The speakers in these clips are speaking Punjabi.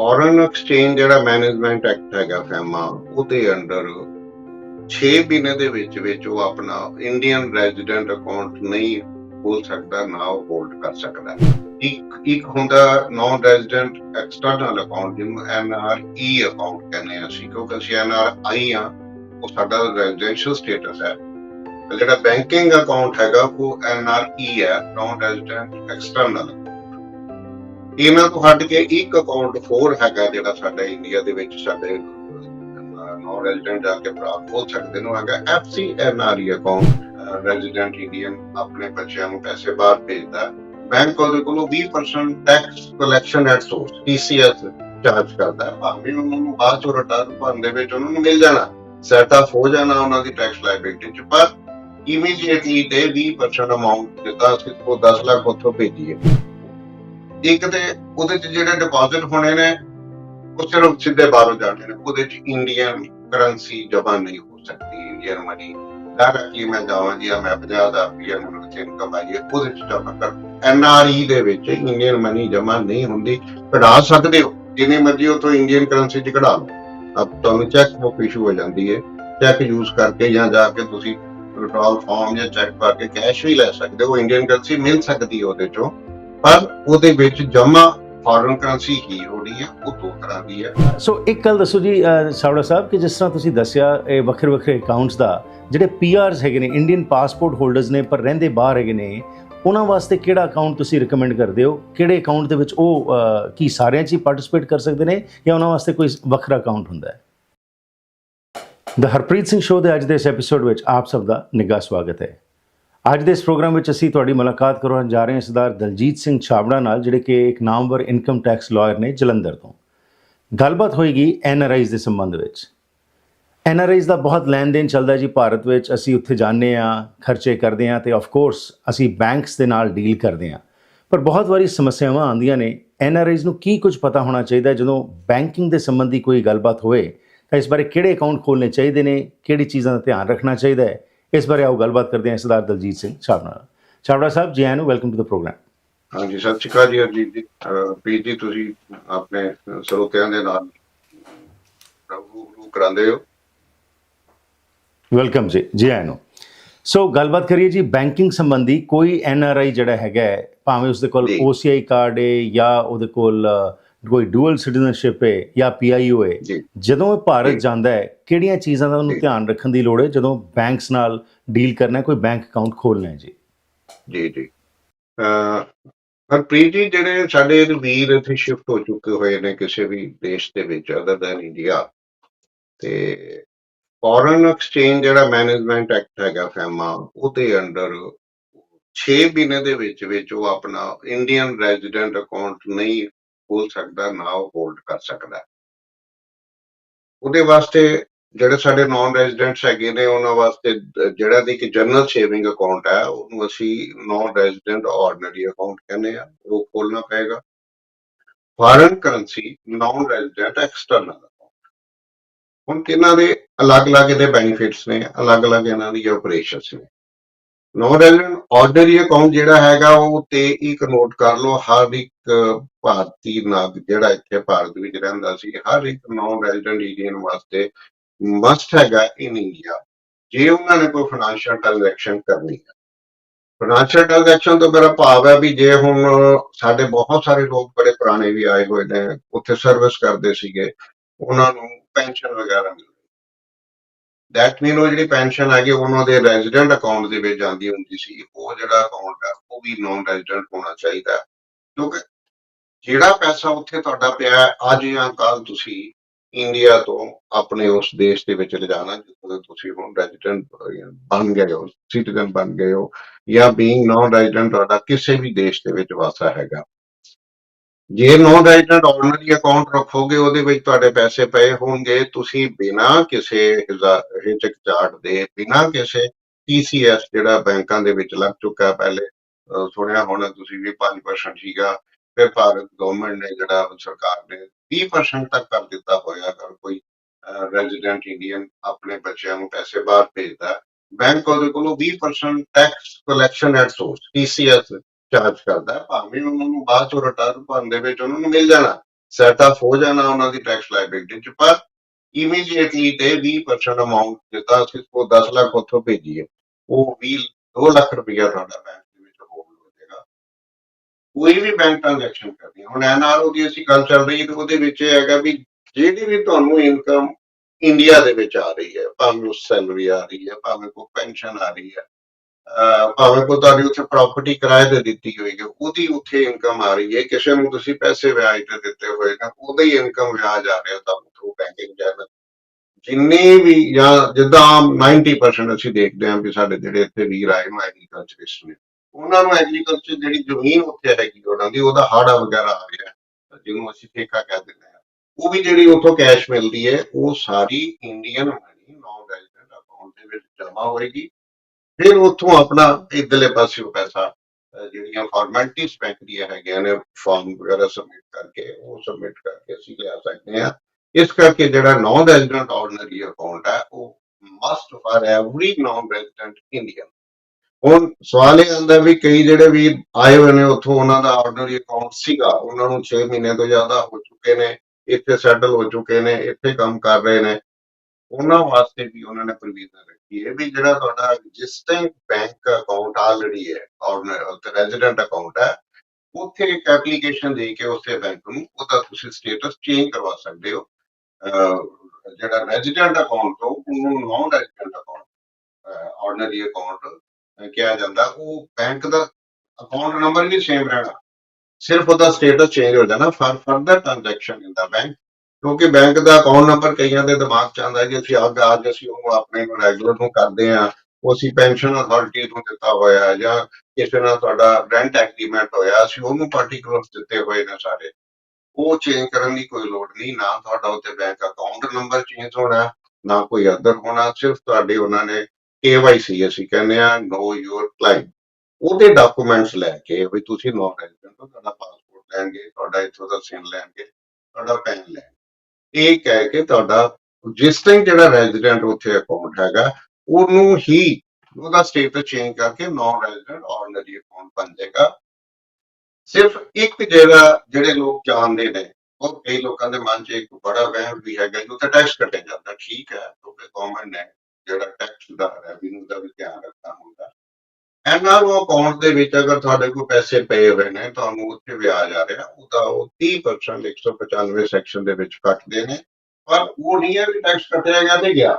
ਫੋਰਨ ਐਕਸਚੇਂਜ ਜਿਹੜਾ ਮੈਨੇਜਮੈਂਟ ਐਕਟ ਹੈਗਾ ਫੈਮਾ ਉਹਦੇ ਅੰਡਰ 6 ਮਹੀਨੇ ਦੇ ਵਿੱਚ ਵਿੱਚ ਉਹ ਆਪਣਾ ਇੰਡੀਅਨ ਰੈਜ਼ੀਡੈਂਟ ਅਕਾਊਂਟ ਨਹੀਂ ਖੋਲ ਸਕਦਾ, ਨਾ ਉਹ ਹੋਲਡ ਕਰ ਸਕਦਾ। ਇੱਕ ਇੱਕ ਹੁੰਦਾ ਨਾਨ ਰੈਜ਼ੀਡੈਂਟ ਐਕਸਟਰਨਲ ਅਕਾਊਂਟ ਜਿਹਨੂੰ ਐਨਆਰਈ ਅਕਾਊਂਟ ਕਹਿੰਦੇ ਆ ਅਸੀਂ, ਕਿਉਂਕਿ ਅਸੀਂ ਐਨਆਰਆਈ ਆ ਉਹ ਸਾਡਾ ਰੈਜ਼ੀਡੈਂਸ਼ੀਅਲ ਸਟੇਟਸ ਹੈ। ਜਿਹੜਾ ਬੈਂਕਿੰਗ ਅਕਾਊਂਟ ਹੈਗਾ, ਉਹ ਐਨਆਰਈ ਹੈ ਨਾਨ ਰੈਜ਼ੀਡੈਂਟ ਐਕਸਟਰਨਲ ਇਹਨਾਂ ਤੋਂ ਹਟ ਕੇ ਇੱਕ ਅਕਾਊਂਟ ਹੋਰ ਹੈਗਾ ਜਿਹੜਾ ਸਾਡਾ ਇੰਡੀਆ ਦੇ ਵਿੱਚ ਸਾਡੇ ਨਾਨ ਰੈਜ਼ੀਡੈਂਟ ਜਾ ਕੇ ਪ੍ਰਾਪਤ ਹੋ ਸਕਦੇ ਨੂੰ ਹੈਗਾ ਐਫਸੀਐਨਆਰਈ ਅਕਾਊਂਟ ਰੈਜ਼ੀਡੈਂਟ ਇੰਡੀਅਨ ਆਪਣੇ ਬੱਚਿਆਂ ਨੂੰ ਪੈਸੇ ਬਾਹਰ ਭੇਜਦਾ। ਬੈਂਕ ਉਹਦੇ ਕੋਲੋਂ 20% tax collection at source TCS charge ਕਰਦਾ। ਭਾਵੇਂ ਉਹਨਾਂ ਨੂੰ ਬਾਅਦ ਚੋਂ ਰਿਟਰਨ ਭਰਨ ਦੇ ਵਿੱਚ ਉਹਨਾਂ ਨੂੰ ਮਿਲ ਜਾਣਾ ਸੈਟ ਆਫ ਹੋ ਜਾਣਾ ਉਹਨਾਂ ਦੀ ਟੈਕਸ ਲਾਇਬਿਲਿਟੀ ਚ, ਪਰ ਇਮੀਡੀਏਟਲੀ ਦੇ 20% ਅਮਾਉਂਟ ਜਿੱਦਾਂ ਅਸੀਂ ਕੋ 10 ਲੱਖ ਉੱਥੋਂ ਭੇਜੀਏ। ਇੱਕ ਤੇ ਉਹਦੇ ਚ ਜਿਹੜੇ ਡਿਪੋਜ਼ਿਟ ਹੋਣੇ ਨੇ, ਉਹ ਸਿਰਫ ਸਿੱਧੇ ਬਾਹਰੋਂ ਜਾਣੇ ਨੇ, ਉਹਦੇ ਚ ਇੰਡੀਅਨ ਕਰੰਸੀ ਜਮਾ ਨਹੀਂ ਹੋ ਸਕਦੀ ਇੰਡੀਅਨ ਮਨੀ ਡਾਇਰੈਕਟਲੀ ਮੈਂ ਜਾਵਾਂ ਜੀ ਮੈਂ 50000 ਰੁਪਏ ਮੈਨੂੰ ਵਿੱਚ ਇਨਕਮ ਆਈ ਹੈ ਉਹਦੇ ਚ ਜਮਾ ਕਰ। ਐਨਆਰਈ ਦੇ ਵਿੱਚ ਇੰਡੀਅਨ ਮਨੀ ਜਮਾ ਨਹੀਂ ਹੁੰਦੀ, ਕਢਾ ਸਕਦੇ ਹੋ, ਜਿੰਨੇ ਮਰਜ਼ੀ ਉਥੋਂ ਇੰਡੀਅਨ ਕਰੰਸੀ ਚ ਕਢਾ ਲਓ। ਅਬ ਤੁਹਾਨੂੰ ਚੈੱਕ ਬੁੱਕ ਇਸ਼ੂ ਹੋ ਜਾਂਦੀ ਹੈ ਚੈੱਕ ਯੂਜ਼ ਕਰਕੇ ਜਾਂ ਜਾ ਕੇ ਤੁਸੀਂ ਵਿਡਰਾਲ ਫਾਰਮ ਜਾਂ ਚੈੱਕ ਪਾ ਕੈਸ਼ ਵੀ ਲੈ ਸਕਦੇ ਹੋ ਇੰਡੀਅਨ ਕਰੰਸੀ ਮਿਲ ਸਕਦੀ ਹੈ ਉਹਦੇ ਚੋਂ। ਪਰ ਉਹਦੇ ਵਿੱਚ ਜਮਾ ਫੋਰਨ ਕਰੰਸੀ ਹੀ ਹੋਣੀ ਹੈ ਉਹ ਦੋ ਤਰ੍ਹਾਂ ਦੀ ਹੈ ਸੋ ਇੱਕ ਗੱਲ ਦੱਸੋ ਜੀ ਸਾਵੜਾ ਸਾਹਿਬ, ਕਿ ਜਿਸ ਤਰ੍ਹਾਂ ਤੁਸੀਂ ਦੱਸਿਆ, ਇਹ ਵੱਖਰੇ ਵੱਖਰੇ ਅਕਾਊਂਟਸ ਦਾ, ਜਿਹੜੇ ਪੀਆਰਸ ਹੈਗੇ ਨੇ ਇੰਡੀਅਨ ਪਾਸਪੋਰਟ ਹੋਲਡਰਸ ਨੇ, ਪਰ ਰਹਿੰਦੇ ਬਾਹਰ ਹੈਗੇ ਨੇ, ਉਹਨਾਂ ਵਾਸਤੇ ਕਿਹੜਾ ਅਕਾਊਂਟ ਤੁਸੀਂ ਰეკਮੈਂਡ ਕਰਦੇ ਹੋ? ਕਿਹੜੇ ਅਕਾਊਂਟ ਦੇ ਵਿੱਚ ਉਹ ਕੀ ਸਾਰਿਆਂ 'ਚ ਹੀ ਪਾਰਟਿਸਿਪੇਟ ਕਰ ਸਕਦੇ ਨੇ, ਜਾਂ ਉਹਨਾਂ ਵਾਸਤੇ ਕੋਈ ਵੱਖਰਾ ਅਕਾਊਂਟ ਹੁੰਦਾ ਹੈ? ਦ ਹਰਪ੍ਰੀਤ ਸਿੰਘ ਸ਼ੋਅ ਦੇ ਅੱਜ ਦੇ ਇਸ ਐਪੀਸੋਡ ਵਿੱਚ ਆਪ ਸਭ ਦਾ ਨਿੱਘਾ ਸਵਾਗਤ ਹੈ। ਅੱਜ ਦੇ ਇਸ ਪ੍ਰੋਗਰਾਮ ਵਿੱਚ ਅਸੀਂ ਤੁਹਾਡੀ ਮੁਲਾਕਾਤ ਕਰਵਾਉਣ ਜਾ ਰਹੇ ਹਾਂ ਸਰਦਾਰ ਦਲਜੀਤ ਸਿੰਘ ਛਾਬੜਾ ਨਾਲ, ਜਿਹੜੇ ਕਿ ਇੱਕ ਨਾਮਵਰ ਇਨਕਮ ਟੈਕਸ ਲਾਇਰ ਨੇ ਜਲੰਧਰ ਤੋਂ। ਗੱਲਬਾਤ ਹੋਏਗੀ ਐਨਆਰਆਈਜ਼ ਦੇ ਸੰਬੰਧ ਵਿੱਚ। ਐਨਆਰਆਈਜ਼ ਦਾ ਬਹੁਤ ਲੈਣ ਦੇਣ ਚੱਲਦਾ ਜੀ ਭਾਰਤ ਵਿੱਚ, ਅਸੀਂ ਉੱਥੇ ਜਾਂਦੇ ਆ ਖਰਚੇ ਕਰਦੇ ਆ ਤੇ ਆਫ ਕੋਰਸ ਅਸੀਂ ਬੈਂਕਸ ਦੇ ਨਾਲ ਡੀਲ ਕਰਦੇ ਆ ਪਰ ਬਹੁਤ ਵਾਰੀ ਸਮੱਸਿਆਵਾਂ ਆਉਂਦੀਆਂ ਨੇ। ਐਨਆਰਆਈਜ਼ ਨੂੰ ਕੀ ਕੁਝ ਪਤਾ ਹੋਣਾ ਚਾਹੀਦਾ? ਜਦੋਂ ਬੈਂਕਿੰਗ ਦੇ ਸੰਬੰਧੀ ਕੋਈ ਗੱਲਬਾਤ ਹੋਵੇ, ਤਾਂ ਇਸ ਬਾਰੇ ਕਿਹੜੇ ਅਕਾਊਂਟ ਖੋਲ੍ਹਣੇ ਚਾਹੀਦੇ ਨੇ? ਕਿਹੜੀ ਚੀਜ਼ਾਂ ਦਾ ਧਿਆਨ ਰੱਖਣਾ ਚਾਹੀਦਾ ਹੈ? ਇਸ ਬਾਰੇ ਆਓ ਗੱਲਬਾਤ ਕਰਦੇ ਹਾਂ ਸਰਦਾਰ ਦਲਜੀਤ ਸਿੰਘ ਛਾਬੜਾ ਛਾਬੜਾ ਸਾਹਿਬ ਜੀ ਆਇਆਂ ਵੈਲਕਮ ਟੂ ਦ ਪ੍ਰੋਗਰਾਮ ਹਾਂਜੀ ਸਤਿ ਸ਼੍ਰੀ ਅਕਾਲ ਜੀ ਅਰਜੀਤ ਜੀ। ਪ੍ਰੀਤ ਜੀ ਤੁਸੀਂ ਆਪਣੇ ਸਰੋਤਿਆਂ ਦੇ ਨਾਲ ਨੂੰ ਕਰਾਉਂਦੇ ਹੋ। ਵੈਲਕਮ ਜੀ ਜੀ ਆਇਆਂ ਨੂੰ। ਸੋ ਗੱਲਬਾਤ ਕਰੀਏ ਜੀ ਬੈਂਕਿੰਗ ਸੰਬੰਧੀ ਕੋਈ ਐਨਆਰਆਈ ਜਿਹੜਾ ਹੈਗਾ ਹੈ, ਭਾਵੇਂ ਉਸਦੇ ਕੋਲ। OCI ਕਾਰਡ ਹੈ ਜਾਂ ਉਹਦੇ ਕੋਲ ਕੋਈ ਡੂਅਲ ਸਿਟੀਜ਼ਨਸ਼ਿਪ ਹੈ ਜਾਂ PIO ਹੈ ਜਦੋਂ ਇਹ ਭਾਰਤ। ਜਾਂਦਾ ਹੈ ਕਿਹੜੀਆਂ ਚੀਜ਼ਾਂ ਦਾ ਉਹਨੂੰ। ਧਿਆਨ ਰੱਖਣ ਦੀ ਲੋੜ ਹੈ ਜਦੋਂ ਬੈਂਕਸ ਨਾਲ ਡੀਲ ਕਰਨਾ ਹੈ ਕੋਈ ਬੈਂਕ ਅਕਾਊਂਟ ਖੋਲ੍ਹਣਾ ਹੈ ਜੀ ਜੀ ਜੀ ਹਰਪ੍ਰੀਤ ਜੀ ਜਿਹੜੇ ਸਾਡੇ ਵੀਰ ਇੱਥੇ ਸ਼ਿਫਟ ਹੋ ਚੁੱਕੇ ਹੋਏ ਨੇ ਕਿਸੇ ਵੀ ਦੇਸ਼ ਦੇ ਵਿੱਚ ਅਦਰ ਦੈਨ ਇੰਡੀਆ ਤੇ ਫੋਰਨ ਐਕਸਚੇਂਜ ਜਿਹੜਾ ਮੈਨੇਜਮੈਂਟ ਐਕਟ ਹੈਗਾ ਫੈਮਾ ਉਹਦੇ ਅੰਡਰ 6 ਮਹੀਨੇ ਦੇ ਵਿੱਚ ਵਿੱਚ ਉਹ ਆਪਣਾ ਇੰਡੀਅਨ ਰੈਜ਼ੀਡੈਂਟ ਅਕਾਊਂਟ ਨਹੀਂ ਖੋਲ ਸਕਦਾ, ਨਾ ਉਹ ਹੋਲਡ ਕਰ ਸਕਦਾ। ਉਹਦੇ ਵਾਸਤੇ ਜਿਹੜੇ ਸਾਡੇ ਨਾਨ ਰੈਜ਼ੀਡੈਂਟਸ ਹੈਗੇ ਨੇ, ਉਹਨਾਂ ਵਾਸਤੇ ਜਿਹੜਾ ਦੀ ਕਿ ਜਨਰਲ ਸੇਵਿੰਗ ਅਕਾਊਂਟ ਹੈ, ਉਹਨੂੰ ਅਸੀਂ ਨਾਨ ਰੈਜ਼ੀਡੈਂਟ ਆਰਡੀਨਰੀ ਅਕਾਊਂਟ ਕਹਿੰਦੇ ਆ ਉਹ ਖੋਲਣਾ ਪਏਗਾ। Foreign currency non resident external account ਹੁਣ ਕਿਹਨਾਂ ਦੇ ਅਲੱਗ-ਅਲੱਗ ਇਹਦੇ ਬੈਨੀਫਿਟਸ ਨੇ, ਅਲੱਗ-ਅਲੱਗ ਇਹਨਾਂ ਦੀ ਆਪਰੇਸ਼ਨਸ ਨੇ। ਨਾਨ ਰੈਜ਼ੀਡੈਂਟ ਆਰਡੀਨਰੀ ਅਕਾਊਂਟ ਜਿਹੜਾ ਹੈਗਾ ਉਹ ਤੇ ਇੱਕ ਨੋਟ ਕਰ ਲਓ, ਹਰ ਇੱਕ ਭਾਰਤੀ ਨਾਗਰਿਕ ਜਿਹੜਾ ਇੱਥੇ ਭਾਰਤ ਵਿੱਚ ਰਹਿੰਦਾ ਸੀ, ਹਰ ਇੱਕ ਨਾਨ ਰੈਜ਼ੀਡੈਂਟ ਇੰਡੀਅਨ ਵਾਸਤੇ ਮਸਟ ਹੈਗਾ ਇਨ ਇੰਡੀਆ ਜੇ ਉਹਨਾਂ ਨੇ ਕੋਈ ਫਾਈਨੈਂਸ਼ੀਅਲ ਟ੍ਰਾਂਜੈਕਸ਼ਨ ਕਰਨੀ ਹੈ। ਫਾਈਨੈਂਸ਼ੀਅਲ ਟ੍ਰਾਂਜੈਕਸ਼ਨ ਤੋਂ ਮੇਰਾ ਭਾਵ ਹੈ ਵੀ ਜੇ ਹੁਣ ਸਾਡੇ ਬਹੁਤ ਸਾਰੇ ਲੋਕ ਬੜੇ ਪੁਰਾਣੇ ਵੀ ਆਏ ਹੋਏ ਨੇ, ਉੱਥੇ ਸਰਵਿਸ ਕਰਦੇ ਸੀਗੇ, ਉਹਨਾਂ ਨੂੰ ਪੈਨਸ਼ਨ ਵਗੈਰਾ ਮਿਲ ਦੈਟ ਮੀਨ ਉਹ ਜਿਹੜੀ ਪੈਨਸ਼ਨ ਹੈਗੀ, ਉਹਨਾਂ ਦੇ ਰੈਜ਼ੀਡੈਂਟ ਅਕਾਊਂਟ ਦੇ ਵਿੱਚ ਜਾਂਦੀ ਹੁੰਦੀ ਸੀ। ਉਹ ਜਿਹੜਾ ਅਕਾਊਂਟ ਹੈ, ਉਹ ਵੀ ਨਾਨ ਰੈਜ਼ੀਡੈਂਟ ਹੋਣਾ ਚਾਹੀਦਾ ਕਿਉਂਕਿ ਜਿਹੜਾ ਪੈਸਾ ਉੱਥੇ ਤੁਹਾਡਾ ਪਿਆ ਅੱਜ ਜਾਂ ਕੱਲ ਤੁਸੀਂ ਇੰਡੀਆ ਤੋਂ ਆਪਣੇ ਉਸ ਦੇਸ਼ ਦੇ ਵਿੱਚ ਲਿਜਾਣਾ ਜਿੱਥੋਂ ਦੇ ਤੁਸੀਂ ਹੁਣ ਰੈਜ਼ੀਡੈਂਟ ਬਣ ਗਏ ਹੋ ਸਿਟੀਜ਼ਨ ਬਣ ਗਏ ਹੋ, ਜਾਂ ਬੀਇੰਗ ਨਾਨ ਰੈਜ਼ੀਡੈਂਟ ਤੁਹਾਡਾ ਕਿਸੇ ਵੀ ਦੇਸ਼ ਦੇ ਵਿੱਚ ਵਾਸਾ ਹੈਗਾ। ਜੇ ਨਾਨ ਰੈਜ਼ੀਡੈਂਟ ਆਰਡੀਨਰੀ ਅਕਾਊਂਟ ਰੱਖੋਗੇ, ਉਹਦੇ ਵਿੱਚ ਤੁਹਾਡੇ ਪੈਸੇ ਪਏ ਹੋਣਗੇ। ਤੁਸੀਂ ਬਿਨਾਂ ਕਿਸੇ ਹਿਜ਼ਾ- ਹਿਚਕਚਾਹਟ ਦੇ, ਬਿਨਾਂ ਕਿਸੇ TCS ਜਿਹੜਾ ਬੈਂਕਾਂ ਦੇ ਵਿੱਚ ਲੱਗ ਚੁੱਕਾ ਪਹਿਲੇ ਸੁਣਿਆ ਹੋਣਾ ਤੁਸੀਂ ਵੀ 5% ਸੀਗਾ। ਫਿਰ ਭਾਰਤ ਗਵਰਨਮੈਂਟ ਨੇ ਜਿਹੜਾ ਸਰਕਾਰ ਨੇ 20% ਤੱਕ ਕਰ ਦਿੱਤਾ ਹੋਇਆ, ਅਗਰ ਕੋਈ ਰੈਜ਼ੀਡੈਂਟ ਇੰਡੀਅਨ ਆਪਣੇ ਬੱਚਿਆਂ ਨੂੰ ਪੈਸੇ ਬਾਹਰ ਭੇਜਦਾ, ਬੈਂਕ ਉਹਦੇ ਕੋਲੋਂ 20% tax collection at source TCS charge ਕਰਦਾ ਹੈ, ਭਾਵੇਂ ਉਹਨਾਂ ਨੂੰ ਬਾਅਦ ਚੋਂ ਰਿਟਰਨ ਭਰਨ ਦੇ ਵਿੱਚ ਉਹਨਾਂ ਨੂੰ ਮਿਲ ਜਾਣਾ ਸੈਟ ਆਫ ਹੋ ਜਾਣਾ ਉਹਨਾਂ ਦੀ ਟੈਕਸ ਲਾਇਬਿਲਿਟੀ ਚ ਪਰ ਇਮੀਡੀਏਟਲੀ ਤੇ 20% ਅਮਾਉਂਟ ਜਿੱਦਾਂ ਅਸੀਂ ਕੋ 10 ਲੱਖ ਉੱਥੋਂ ਭੇਜੀਏ ਉਹ 20 2 ਲੱਖ ਰੁਪਇਆ ਤੁਹਾਡਾ ਬੈਂਕ ਦੇ ਵਿੱਚ ਹੋਲਡ ਹੋ ਜਾਏਗਾ ਕੋਈ ਵੀ ਬੈਂਕ ਟ੍ਰਾਂਜੈਕਸ਼ਨ ਕਰਨੀ ਹੈ। ਹੁਣ ਐਨਆਰਓ ਦੀ ਅਸੀਂ ਗੱਲ ਚੱਲ ਰਹੀ ਹੈ ਤੇ ਉਹਦੇ ਵਿੱਚ ਇਹ ਹੈਗਾ ਵੀ ਜਿਹੜੀ ਵੀ ਤੁਹਾਨੂੰ ਇਨਕਮ ਇੰਡੀਆ ਦੇ ਵਿੱਚ ਆ ਰਹੀ ਹੈ ਭਾਵੇਂ ਉਹ ਸੈਲਰੀ ਆ ਰਹੀ ਹੈ ਭਾਵੇਂ ਕੋਈ ਪੈਨਸ਼ਨ ਆ ਰਹੀ ਹੈ ਭਾਵੇਂ ਕੋਈ ਤੁਹਾਡੀ ਉੱਥੇ ਪ੍ਰਾਪਰਟੀ ਕਿਰਾਏ ਤੇ ਦਿੱਤੀ ਹੋਈ ਹੈ ਉਹਦੀ ਉੱਥੇ ਇਨਕਮ ਆ ਰਹੀ ਹੈ, ਕਿਸੇ ਨੂੰ ਤੁਸੀਂ ਪੈਸੇ ਵਿਆਜ ਤੇ ਦਿੱਤੇ ਹੋਏ ਨੇ ਉਹਦਾ ਹੀ ਇਨਕਮ ਵਿਆਜ ਆ ਰਿਹਾ ਤੁਹਾਨੂੰ ਥਰੂ ਬੈਂਕਿੰਗ ਚੈਨਲ ਜਿੰਨੀ ਵੀ ਜਾਂ ਜਿੱਦਾਂ 90% ਅਸੀਂ ਦੇਖਦੇ ਹਾਂ ਵੀ ਸਾਡੇ ਜਿਹੜੇ ਇੱਥੇ ਵੀਰ ਆਏ ਨੂੰ ਐਗਰੀਕਲਚਰਿਸਟ ਨੇ, ਉਹਨਾਂ ਨੂੰ ਐਗਰੀਕਲਚਰ ਜਿਹੜੀ ਜ਼ਮੀਨ ਉੱਥੇ ਹੈਗੀ ਉਹਨਾਂ ਦੀ, ਉਹਦਾ ਹਾੜਾ ਵਗੈਰਾ ਆ ਰਿਹਾ, ਜਿਹਨੂੰ ਅਸੀਂ ਠੇਕਾ ਕਹਿ ਦਿੰਦੇ ਹਾਂ। ਉਹ ਵੀ ਜਿਹੜੀ ਉੱਥੋਂ ਕੈਸ਼ ਮਿਲਦੀ ਹੈ, ਉਹ ਸਾਰੀ Indian money non resident account ਦੇ ਵਿੱਚ ਜਮ੍ਹਾਂ ਹੋਏਗੀ। ਫਿਰ ਉੱਥੋਂ ਆਪਣਾ ਇਧਰਲੇ ਪਾਸੇ ਪੈਸਾ ਜਿਹੜੀਆਂ ਫਾਰਮੈਲਿਟੀਜ਼ ਬੈਂਕ ਦੀਆਂ ਹੈਗੀਆਂ ਨੇ ਫਾਰਮ ਵਗੈਰਾ ਸਬਮਿਟ ਕਰਕੇ ਉਹ ਸਬਮਿਟ ਕਰਕੇ ਅਸੀਂ ਲਿਆ ਸਕਦੇ ਹਾਂ। ਇਸ ਕਰਕੇ ਜਿਹੜਾ ਨਾਨ ਰੈਜ਼ੀਡੈਂਟ ਆਰਡੀਨਰੀ ਅਕਾਊਂਟ ਹੈ, ਉਹ must for every non resident Indian ਹੁਣ ਸਵਾਲ ਇਹ ਆਉਂਦਾ ਵੀ ਕਈ ਜਿਹੜੇ ਵੀ ਆਏ ਹੋਏ ਨੇ ਉੱਥੋਂ, ਉਹਨਾਂ ਦਾ ਆਰਡੀਨਰੀ ਅਕਾਊਂਟ ਸੀਗਾ, ਉਹਨਾਂ ਨੂੰ 6 ਮਹੀਨੇ ਤੋਂ ਜ਼ਿਆਦਾ ਹੋ ਚੁੱਕੇ ਨੇ, ਇੱਥੇ ਸੈਟਲ ਹੋ ਚੁੱਕੇ ਨੇ, ਇੱਥੇ ਕੰਮ ਕਰ ਰਹੇ ਨੇ। ਉਹਨਾਂ ਵਾਸਤੇ ਵੀ ਉਹਨਾਂ ਨੇ ਪ੍ਰੋਵੀਜ਼ਨ ਰੱਖੀ ਹੈ ਜਿਹੜਾ ਤੁਹਾਡਾ ਐਗਜ਼ਿਸਟਿੰਗ ਬੈਂਕ ਅਕਾਊਂਟ ਆਲਰੇਡੀ ਹੈ ਆਰਡੀਨਰੀ ਰੈਜ਼ੀਡੈਂਟ ਅਕਾਊਂਟ ਹੈ, ਉੱਥੇ ਇੱਕ ਐਪਲੀਕੇਸ਼ਨ ਦੇ ਕੇ ਉਸੇ ਬੈਂਕ ਨੂੰ ਉਹਦਾ ਤੁਸੀਂ ਸਟੇਟਸ ਚੇਂਜ ਕਰਵਾ ਸਕਦੇ ਹੋ। ਜਿਹੜਾ ਰੈਜ਼ੀਡੈਂਟ ਅਕਾਊਂਟ ਤੋਂ ਉਹਨੂੰ non resident account ordinary account ਕਿਹਾ ਜਾਂਦਾ, ਉਹ ਬੈਂਕ ਦਾ ਅਕਾਊਂਟ ਨੰਬਰ ਵੀ ਸੇਮ ਰਹਿਣਾ। ਸਿਰਫ ਉਹਦਾ ਸਟੇਟਸ ਚੇਂਜ ਹੋ ਜਾਣਾ। For further transaction in the bank ਕਿਉਂਕਿ ਬੈਂਕ ਦਾ ਅਕਾਊਂਟ ਨੰਬਰ ਕਈਆਂ ਦੇ ਦਿਮਾਗ 'ਚ ਆਉਂਦਾ ਹੈ ਕਿ ਅਸੀਂ ਅੱਜ ਅੱਜ ਅਸੀਂ ਉਹਨੂੰ ਆਪਣੇ ਨੂੰ ਰੈਗੂਲਰ ਨੂੰ ਕਰਦੇ ਆ ਉਹ ਅਸੀਂ ਪੈਨਸ਼ਨ ਅਥਾਰਟੀ ਨੂੰ ਦਿੱਤਾ ਹੋਇਆ ਜਾਂ ਕਿਸੇ ਨਾਲ ਤੁਹਾਡਾ ਰੈਂਟ ਐਗਰੀਮੈਂਟ ਹੋਇਆ, ਅਸੀਂ ਉਹਨੂੰ ਪਾਰਟਿਕੂਲਰਸ ਦਿੱਤੇ ਹੋਏ ਨੇ ਸਾਰੇ। ਉਹ ਚੇਂਜ ਕਰਨ ਦੀ ਕੋਈ ਲੋੜ ਨਹੀਂ, ਨਾ ਤੁਹਾਡਾ ਉੱਤੇ ਬੈਂਕ ਅਕਾਊਂਟ ਨੰਬਰ ਚੇਂਜ ਹੋਣਾ, ਨਾ ਕੋਈ ਅਦਰ ਹੋਣਾ, ਸਿਰਫ ਤੁਹਾਡੇ ਉਹਨਾਂ ਨੇ KYC ਅਸੀਂ ਕਹਿੰਦੇ ਆ ਨੋ ਯੂਰ ਕਲਾਇੰਟ ਉਹਦੇ ਡਾਕੂਮੈਂਟਸ ਲੈ ਕੇ ਵੀ ਤੁਸੀਂ ਨੋ ਰੈਜ਼ੀਡੈਂਟ ਹੋ ਤੁਹਾਡਾ ਪਾਸਪੋਰਟ ਲੈਣਗੇ, ਤੁਹਾਡਾ ਇੱਥੋਂ ਦਾ ਸਿਨ ਲੈਣਗੇ, ਤੁਹਾਡਾ ਪੈਨ ਲੈਣਗੇ। ਇਹ ਕਹਿ ਕੇ ਤੁਹਾਡਾ ਜਿਸ ਰਜਿਸਟਰਿੰਗ ਜਿਹੜਾ ਰੈਜ਼ੀਡੈਂਟ ਉੱਥੇ ਅਕਾਊਂਟ ਹੈਗਾ, ਉਹਨੂੰ ਹੀ ਉਹਦਾ ਸਟੇਟਸ ਚੇਂਜ ਕਰਕੇ ਨਾਨ ਰੈਜ਼ੀਡੈਂਟ ਆਰਡੀਨਰੀ ਅਕਾਊਂਟ ਬਣ ਜਾਏਗਾ। ਸਿਰਫ ਇੱਕ ਜਿਹੜਾ, ਜਿਹੜੇ ਲੋਕ ਜਾਣਦੇ ਨੇ, ਉਹ ਕਈ ਲੋਕਾਂ ਦੇ ਮਨ 'ਚ ਇੱਕ ਬੜਾ ਵਹਿਮ ਵੀ ਹੈਗਾ ਕਿ ਉੱਥੇ ਟੈਕਸ ਕੱਟਿਆ ਜਾਂਦਾ, ਠੀਕ ਹੈ ਕਿਉਂਕਿ ਗਵਰਨਮੈਂਟ ਨੇ ਜਿਹੜਾ ਟੈਕਸ ਦਾ ਰੈਵਨਿਊ ਦਾ ਵੀ ਧਿਆਨ ਰੱਖਣਾ ਹੁੰਦਾ। ਐਨਆਰਓ ਅਕਾਊਂਟ ਦੇ ਵਿੱਚ ਅਗਰ ਤੁਹਾਡੇ ਕੋਲ ਪੈਸੇ ਪਏ ਹੋਏ ਨੇ, ਤੁਹਾਨੂੰ ਉੱਥੇ ਵਿਆਜ ਆ ਰਿਹਾ, ਉਹ ਤਾਂ ਉਹ 30% 195 ਸੈਕਸ਼ਨ ਦੇ ਵਿੱਚ ਕੱਟਦੇ ਨੇ। ਪਰ ਉਹ ਨਹੀਂ ਹੈ ਵੀ ਟੈਕਸ ਕੱਟਿਆ ਗਿਆ ਤੇ ਗਿਆ।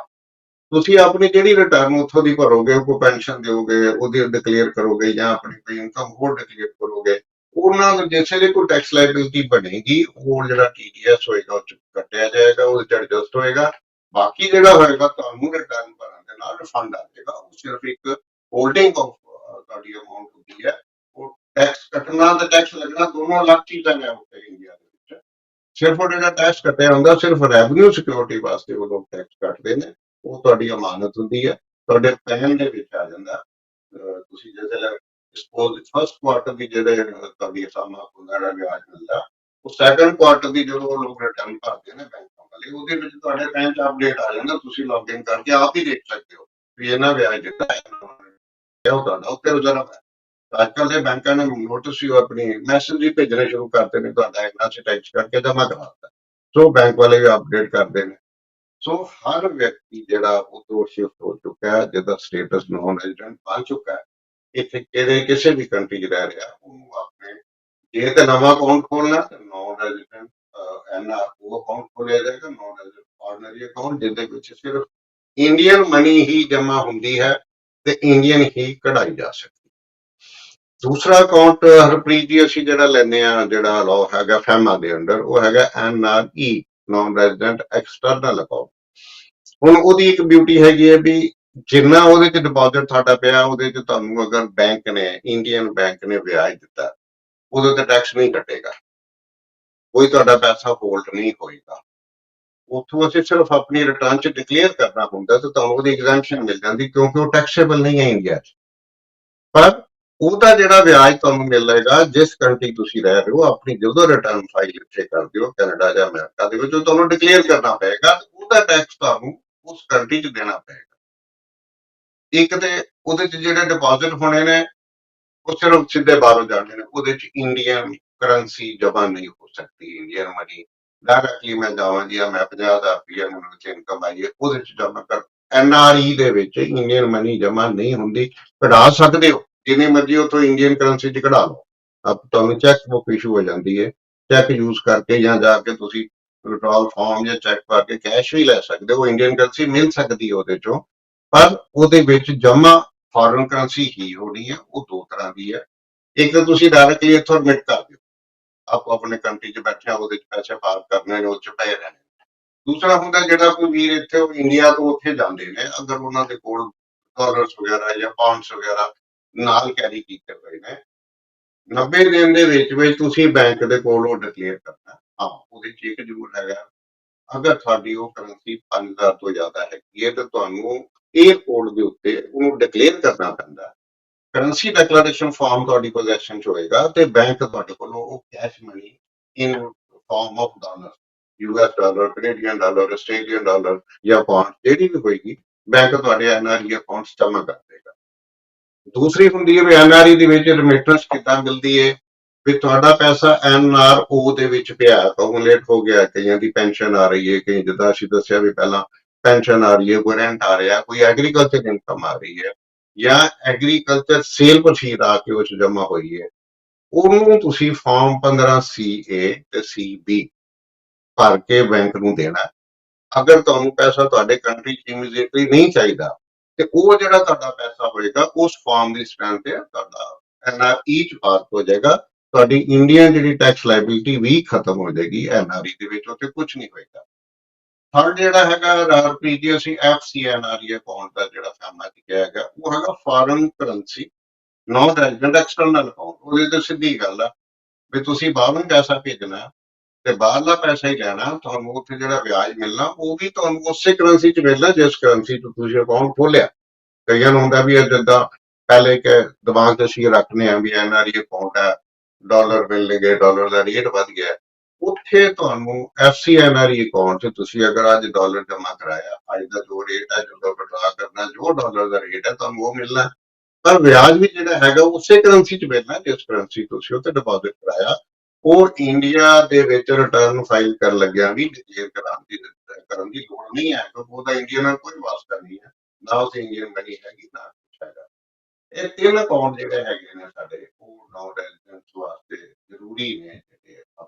ਤੁਸੀਂ ਆਪਣੀ ਜਿਹੜੀ ਰਿਟਰਨ ਉੱਥੋਂ ਦੀ ਭਰੋਗੇ ਕੋਈ ਪੈਨਸ਼ਨ ਦਿਓਗੇ, ਉਹਦੀ ਡਿਕਲੇਅਰ ਕਰੋਗੇ ਜਾਂ ਆਪਣੀ ਕੋਈ ਇਨਕਮ ਹੋਰ ਡਿਕਲੇਅਰ ਕਰੋਗੇ, ਉਹਨਾਂ ਨੂੰ ਜਿਸੇ ਦੇ ਕੋਈ ਟੈਕਸ ਲਾਇਬਿਲਿਟੀ ਬਣੇਗੀ, ਉਹ ਜਿਹੜਾ ਟੀਡੀਐਸ ਹੋਏਗਾ, ਉਹ 'ਚ ਕੱਟਿਆ ਜਾਏਗਾ, ਉਹ ਚ ਐਡਜਸਟ ਹੋਏਗਾ। ਬਾਕੀ ਜਿਹੜਾ ਹੋਏਗਾ, ਤੁਹਾਨੂੰ ਰਿਟਰਨ ਭਰਨ ਦੇ ਨਾਲ ਰਿਫੰਡ ਆ ਜਾਏਗਾ। ਉਹ ਸਿਰਫ ਇੱਕ ਹੋਲਡਿੰਗ ਆਫ ਤੁਹਾਡੀ ਅਮਾਉਂਟ ਹੁੰਦੀ ਹੈ, ਉਹ ਟੈਕਸ ਕੱਟਣਾ ਤੇ ਟੈਕਸ ਲੱਗਣਾ ਦੋਨੋਂ ਅਲੱਗ ਚੀਜ਼ਾਂ ਨੇ ਉੱਤੇ ਇੰਡੀਆ ਦੇ ਵਿੱਚ। ਸਿਰਫ ਉਹ ਜਿਹੜਾ ਟੈਕਸ ਕੱਟਿਆ ਹੁੰਦਾ, ਸਿਰਫ ਰੈਵਨਿਊ ਸਿਕਿਉਰਿਟੀ ਵਾਸਤੇ ਉਹ ਲੋਕ ਟੈਕਸ ਕੱਟਦੇ ਨੇ, ਉਹ ਤੁਹਾਡੀ ਅਮਾਨਤ ਹੁੰਦੀ ਹੈ, ਤੁਹਾਡੇ ਪੈਨ ਦੇ ਵਿੱਚ ਆ ਜਾਂਦਾ। ਤੁਸੀਂ ਜਿਹੜੇ ਸਪੋਜ਼ ਫਸਟ ਕੁਆਰਟਰ ਦੀ ਜਿਹੜੇ ਤੁਹਾਡੀ ਅਸਾਮਾ ਹੁੰਦਾ ਜਿਹੜਾ ਵਿਆਜ ਮਿਲਦਾ, ਉਹ ਸੈਕੰਡ ਕੁਆਰਟਰ ਦੀ ਜਦੋਂ ਉਹ ਲੋਕ ਰਿਟਰਨ ਭਰਦੇ ਨੇ ਬੈਂਕਾਂ ਵਾਲੇ, ਉਹਦੇ ਵਿੱਚ ਤੁਹਾਡੇ ਪੈਨ 'ਚ ਅਪਡੇਟ ਆ ਜਾਂਦਾ, ਤੁਸੀਂ ਲੌਗਇਨ ਕਰਕੇ ਆਪ ਹੀ ਦੇਖ ਸਕਦੇ ਹੋ ਵੀ ਇਹਨਾਂ ਵਿਆਜ ਦਿੱਤਾ ਹੈ ਇਹ ਉਹ ਤੁਹਾਡਾ ਉੱਤੇ ਰਿਜ਼ਰਵ ਹੈ ਅੱਜ ਕੱਲ੍ਹ ਦੇ ਬੈਂਕਾਂ ਨੇ ਨੋਟਿਸ ਹੀ ਆਪਣੀ ਮੈਸੇਜ ਹੀ ਭੇਜਣੇ ਸ਼ੁਰੂ ਕਰਤੇ ਨੇ ਤੁਹਾਡਾ ਇੰਨਾ ਸੀ ਟੈਕਸ ਕਰਕੇ ਜਮ੍ਹਾਂ ਕਰਾਤਾ ਸੋ ਬੈਂਕ ਵਾਲੇ ਵੀ ਅਪਡੇਟ ਕਰਦੇ ਨੇ। ਸੋ ਹਰ ਵਿਅਕਤੀ ਜਿਹੜਾ ਉਦੋਂ ਸ਼ਿਫਟ ਹੋ ਚੁੱਕਾ ਹੈ, ਜਿਹਦਾ ਸਟੇਟਸ ਨੋਨ ਰੈਜ਼ੀਡੈਂਟ ਬਣ ਚੁੱਕਾ ਹੈ। ਇੱਥੇ ਕਿਹੜੇ ਕਿਸੇ ਵੀ ਕੰਟਰੀ 'ਚ ਰਹਿ ਰਿਹਾ, ਉਹਨੂੰ ਆਪਣੇ ਜੇ ਤੇ ਨਵਾਂ ਅਕਾਊਂਟ ਖੋਲਣਾ ਤੇ ਨੌਨ ਰੈਜ਼ੀਡੈਂਟ ਐਨਆਰ ਉਹ ਅਕਾਊਂਟ ਖੋਲਿਆ ਜਾਏਗਾ ਨੋਨ ਰੈਜ਼ੀਡੈਂਟ ਆਰਡੀਨਰੀ ਅਕਾਊਂਟ ਜਿਹਦੇ ਵਿੱਚ ਸਿਰਫ ਇੰਡੀਅਨ ਮਨੀ ਹੀ ਜਮ੍ਹਾਂ ਹੁੰਦੀ ਹੈ। ਤੇ ਇੰਡੀਅਨ ਹੀ ਕਢਾਈ ਜਾ ਸਕਦੀ। ਦੂਸਰਾ ਅਕਾਊਂਟ ਹਰਪ੍ਰੀਤ ਜੀ, ਅਸੀਂ ਜਿਹੜਾ ਲੈਨੇ ਆ ਜਿਹੜਾ ਲਾਅ ਹੈਗਾ ਫੈਮਾ ਦੇ ਅੰਡਰ, ਉਹ ਹੈਗਾ NRE non resident external account ਹੁਣ ਉਹਦੀ ਇੱਕ ਬਿਊਟੀ ਹੈਗੀ ਹੈ ਵੀ ਜਿੰਨਾ ਉਹਦੇ ਚ ਡਿਪੋਜ਼ਿਟ ਤੁਹਾਡਾ ਪਿਆ, ਉਹਦੇ ਚ ਤੁਹਾਨੂੰ ਅਗਰ ਬੈਂਕ ਨੇ ਇੰਡੀਅਨ ਬੈਂਕ ਨੇ ਵਿਆਜ ਦਿੱਤਾ, ਉਹਦੇ ਤੇ ਟੈਕਸ ਨਹੀਂ ਕੱਟੇਗਾ। ਕੋਈ ਤੁਹਾਡਾ ਪੈਸਾ ਹੋਲਡ ਨਹੀਂ ਹੋਏਗਾ। ਉੱਥੋਂ ਅਸੀਂ ਸਿਰਫ ਆਪਣੀ ਰਿਟਰਨ ਚ ਡਿਕਲੇਅਰ ਕਰਨਾ ਹੁੰਦਾ ਤੇ ਤੁਹਾਨੂੰ ਉਹਦੀ ਐਗਜ਼ੈਂਪਸ਼ਨ ਮਿਲ ਜਾਂਦੀ ਕਿਉਂਕਿ ਉਹ ਟੈਕਸੇਬਲ ਨਹੀਂ ਹੈ ਇੰਡੀਆ 'ਚ। ਪਰ ਉਹਦਾ ਜਿਹੜਾ ਵਿਆਜ ਤੁਹਾਨੂੰ ਮਿਲੇਗਾ, ਜਿਸ ਕੰਟਰੀ ਤੁਸੀਂ ਰਹਿ ਰਹੇ ਹੋ, ਆਪਣੀ ਜਦੋਂ ਰਿਟਰਨ ਫਾਈਲ ਇੱਥੇ ਕਰਦੇ ਹੋ ਕੈਨੇਡਾ ਜਾਂ ਅਮਰੀਕਾ ਦੇ ਵਿੱਚ, ਉਹ ਤੁਹਾਨੂੰ ਡਿਕਲੇਅਰ ਕਰਨਾ ਪਏਗਾ ਉਹਦਾ ਟੈਕਸ ਤੁਹਾਨੂੰ ਉਸ ਕੰਟਰੀ 'ਚ ਦੇਣਾ ਪਏਗਾ। ਇੱਕ ਤੇ ਉਹਦੇ 'ਚ ਜਿਹੜੇ ਡਿਪੋਜ਼ਿਟ ਹੋਣੇ ਨੇ, ਉਹ ਸਿਰਫ ਸਿੱਧੇ ਬਾਹਰੋਂ ਜਾਣੇ ਨੇ, ਉਹਦੇ 'ਚ ਇੰਡੀਅਨ ਕਰੰਸੀ ਜਮਾ ਨਹੀਂ ਹੋ ਸਕਦੀ ਇੰਡੀਅਨ ਮਨੀ ਡਾਇਰੈਕਟਲੀ ਮੈਂ ਜਾਵਾਂ ਜੀ ਆ ਮੈਂ 50000 ਰੁਪਏ ਮੈਨੂੰ ਚ ਇਨਕਮ ਆਈ ਹੈ, ਉਹਦੇ ਚ ਜਮ੍ਹਾਂ ਕਰ ਐਨਆਰਈ ਦੇ ਵਿੱਚ ਇੰਡੀਅਨ ਮਨੀ ਜਮ੍ਹਾਂ ਨਹੀਂ ਹੁੰਦੀ, ਕਢਾ ਸਕਦੇ ਹੋ, ਜਿੰਨੀ ਮਰਜ਼ੀ ਉਥੋਂ ਇੰਡੀਅਨ ਕਰੰਸੀ ਚ ਕਢਾ ਲਓ। ਆਪ ਤੁਹਾਨੂੰ ਚੈੱਕ ਬੁੱਕ ਇਸ਼ੂ ਹੋ ਜਾਂਦੀ ਹੈ ਚੈੱਕ ਯੂਜ਼ ਕਰਕੇ ਜਾਂ ਜਾ ਕੇ ਤੁਸੀਂ ਵਿਡਰਾਲ ਫਾਰਮ ਜਾਂ ਚੈੱਕ ਕਰਕੇ ਕੈਸ਼ ਵੀ ਲੈ ਸਕਦੇ ਹੋ ਇੰਡੀਅਨ ਕਰੰਸੀ ਮਿਲ ਸਕਦੀ ਹੈ ਉਹਦੇ ਚੋਂ, ਪਰ ਉਹਦੇ ਵਿੱਚ ਜਮ੍ਹਾਂ ਫੋਰਨ ਕਰੰਸੀ ਹੀ ਹੋਣੀ ਹੈ, ਉਹ ਦੋ ਤਰ੍ਹਾਂ ਦੀ ਹੈ। ਇੱਕ ਤਾਂ ਤੁਸੀਂ ਡਾਇਰੈਕਟਲੀ ਇੱਥੋਂ ਰਿਮਿਟ ਕਰ ਦਿਓ। ਆਪੋ ਆਪਣੇ ਕੰਟਰੀ 'ਚ ਬੈਠਿਆ ਉਹਦੇ 'ਚ ਪੈਸੇ ਪਾਰ ਕਰਨੇ ਨੇ ਉਹ 'ਚ ਪਏ ਰਹਿਣੇ ਦੂਸਰਾ ਹੁੰਦਾ ਜਿਹੜਾ ਕੋਈ ਵੀਰ ਇੱਥੇ ਉਹ ਇੰਡੀਆ ਤੋਂ ਉੱਥੇ ਜਾਂਦੇ ਨੇ, ਅਗਰ ਉਹਨਾਂ ਦੇ ਕੋਲ ਡਾਲਰਸ ਵਗੈਰਾ ਜਾਂ ਪਾਉਂਡਸ ਵਗੈਰਾ ਨਾਲ ਕੈਰੀ ਕੀਤੇ ਹੋਏ ਨੇ 90 ਦਿਨ ਦੇ ਵਿੱਚ ਵਿੱਚ ਤੁਸੀਂ ਬੈਂਕ ਦੇ ਕੋਲ ਉਹ ਡਿਕਲੇਅਰ ਕਰਨਾ। ਹਾਂ, ਉਹਦੇ 'ਚ ਇੱਕ ਜ਼ਰੂਰ ਹੈਗਾ, ਅਗਰ ਤੁਹਾਡੀ ਉਹ ਕਰੰਸੀ 5000 ਤੋਂ ਜ਼ਿਆਦਾ ਹੈਗੀ ਹੈ, ਤਾਂ ਤੁਹਾਨੂੰ 에어ਪੋਰਟ ਦੇ ਉੱਤੇ ਉਹਨੂੰ ਡਿਕਲੇਅਰ ਕਰਨਾ ਪੈਂਦਾ। ਕਰੰਸੀ ਡੈਕਲੇਰੇਸ਼ਨ ਫਾਰਮ ਤੁਹਾਡੀ ਪੋਜੀਸ਼ਨ 'ਚ ਹੋਏਗਾ ਤੇ ਬੈਂਕ ਤੁਹਾਡੇ ਕੋਲੋਂ ਉਹ cash money in form of dollar US dollar, Canadian dollar, Australian dollar ਜਾਂ ਪਾਉਂਡ ਜਿਹੜੀ ਵੀ ਹੋਏਗੀ, ਬੈਂਕ ਤੁਹਾਡੇ ਐਨਆਰਈ ਅਕਾਊਂਟ ਜਮ੍ਹਾਂ ਕਰ ਦੇਗਾ। ਦੂਸਰੀ ਹੁੰਦੀ ਹੈ ਵੀ ਐਨਆਰਈ ਦੇ ਵਿੱਚ ਰਿਮਿਟੈਂਸ ਕਿੱਦਾਂ ਮਿਲਦੀ ਹੈ ਵੀ ਤੁਹਾਡਾ ਪੈਸਾ ਐਨਆਰਓ ਦੇ ਵਿੱਚ ਪਿਆ ਅਕੂਮੂਲੇਟ ਹੋ ਗਿਆ, ਕਈਆਂ ਦੀ ਪੈਨਸ਼ਨ ਆ ਰਹੀ ਹੈ ਕਈ ਜਿੱਦਾਂ ਅਸੀਂ ਦੱਸਿਆ ਵੀ ਪਹਿਲਾਂ ਪੈਨਸ਼ਨ ਆ ਰਹੀ ਹੈ ਕੋਈ ਰੈਂਟ ਆ ਰਿਹਾ, ਕੋਈ ਐਗਰੀਕਲਚਰ ਇਨਕਮ ਆ ਰਹੀ ਹੈ ਜਾਂ ਐਗਰੀਕਲਚਰ ਸੇਲ ਰਸੀਦ ਆ ਕੇ ਉਹ 'ਚ ਜਮ੍ਹਾਂ ਹੋਈ ਹੈ ਉਹਨੂੰ ਤੁਸੀਂ ਫਾਰਮ 15 ਸੀਏ ਤੇ ਸੀਬੀ ਭਰ ਕੇ ਬੈਂਕ ਨੂੰ ਦੇਣਾ। ਅਗਰ ਤੁਹਾਨੂੰ ਪੈਸਾ ਤੁਹਾਡੇ ਕੰਟਰੀ ਚ ਇਮੀਡੀਏਟਲੀ ਨਹੀਂ ਚਾਹੀਦਾ, ਤੇ ਉਹ ਜਿਹੜਾ ਤੁਹਾਡਾ ਪੈਸਾ ਹੋਏਗਾ, ਉਸ ਫਾਰਮ ਦੀ ਸਟੈਂਪ ਤੇ ਤੁਹਾਡਾ ਐਨਆਰਈ ਚ ਪਾਸ ਹੋ ਜਾਏਗਾ। ਤੁਹਾਡੀ ਇੰਡੀਅਨ ਜਿਹੜੀ ਟੈਕਸ ਲਾਇਬਿਲਿਟੀ ਵੀ ਖਤਮ ਹੋ ਜਾਏਗੀ ਐਨਆਰਈ ਦੇ ਵਿੱਚ ਉੱਥੇ ਕੁਝ ਨਹੀਂ ਹੋਏਗਾ। ਥਰਡ ਜਿਹੜਾ ਹੈਗਾ ਰਾਰਪੀ ਜੀ ਅਕਾਊਂਟ ਦਾ ਜਿਹੜਾ ਫਾਰਮਾ ਹੈਗਾ, ਉਹ ਹੈਗਾ foreign currency not resident external account ਉਹਦੇ ਤੇ ਸਿੱਧੀ ਗੱਲ ਆ, ਵੀ ਤੁਸੀਂ ਬਾਹਰੋਂ ਪੈਸਾ ਭੇਜਣਾ ਤੇ ਬਾਹਰਲਾ ਪੈਸਾ ਹੀ ਲੈਣਾ, ਤੁਹਾਨੂੰ ਉੱਥੇ ਜਿਹੜਾ ਵਿਆਜ ਮਿਲਣਾ, ਉਹ ਵੀ ਤੁਹਾਨੂੰ ਉਸੇ ਕਰੰਸੀ 'ਚ ਮਿਲਣਾ, ਜਿਸ ਕਰੰਸੀ 'ਚ ਤੁਸੀਂ ਅਕਾਊਂਟ ਖੋਲਿਆ ਕਈਆਂ ਨੂੰ ਹੁੰਦਾ ਵੀ ਇਹ ਜਿੱਦਾਂ ਪਹਿਲੇ ਕਿ ਦਿਮਾਗ 'ਚ ਅਸੀਂ ਰੱਖਨੇ ਆ ਵੀ ਐਨਆਰਈ ਅਕਾਊਂਟ ਹੈ ਡਾਲਰ ਮਿਲਣਗੇ ਡਾਲਰ ਦਾ ਰੇਟ ਵੱਧ ਗਿਆ। ਉੱਥੇ ਤੁਹਾਨੂੰ ਐਫਸੀਐਨਆਰਈ ਅਕਾਊਂਟ 'ਚ ਤੁਸੀਂ ਅਗਰ ਅੱਜ ਡਾਲਰ ਜਮ੍ਹਾਂ ਕਰਾਇਆ, ਅੱਜ ਦਾ ਜੋ ਰੇਟ ਹੈ ਜਦੋਂ ਵਿਡਰਾ ਕਰਨਾ, ਜੋ ਡਾਲਰ ਦਾ ਰੇਟ ਹੈ, ਤੁਹਾਨੂੰ ਉਹ ਮਿਲਣਾ। ਪਰ ਵਿਆਜ ਵੀ ਜਿਹੜਾ ਹੈਗਾ ਉਸੇ ਕਰੰਸੀ 'ਚ ਮਿਲਣਾ, ਜਿਸ ਕਰੰਸੀ ਤੁਸੀਂ ਉੱਤੇ ਡਿਪੋਜ਼ਿਟ ਕਰਾਇਆ। ਉਹ ਇੰਡੀਆ ਦੇ ਵਿੱਚ ਰਿਟਰਨ ਫਾਈਲ ਕਰਨ ਲੱਗਿਆ ਵੀ ਡਿਕਲੇਅਰ ਕਰਾਉਣ ਦੀ, ਕਰਨ ਦੀ ਲੋੜ ਨਹੀਂ ਹੈ, ਕਿਉਂਕਿ ਉਹਦਾ ਇੰਡੀਆ ਨਾਲ ਕੋਈ ਵਾਸਤਾ ਨਹੀਂ ਹੈ। ਨਾ ਉਹ ਇੰਡੀਅਨ ਮਨੀ ਹੈਗੀ, ਨਾ ਕੁਛ ਹੈਗਾ। ਇਹ ਤਿੰਨ ਅਕਾਊਂਟ ਜਿਹੜੇ ਹੈਗੇ ਨੇ ਸਾਡੇ, ਉਹ ਨੌਨ ਰੈਜ਼ੀਡੈਂਟਸ ਵਾਸਤੇ ਜ਼ਰੂਰੀ ਨੇ।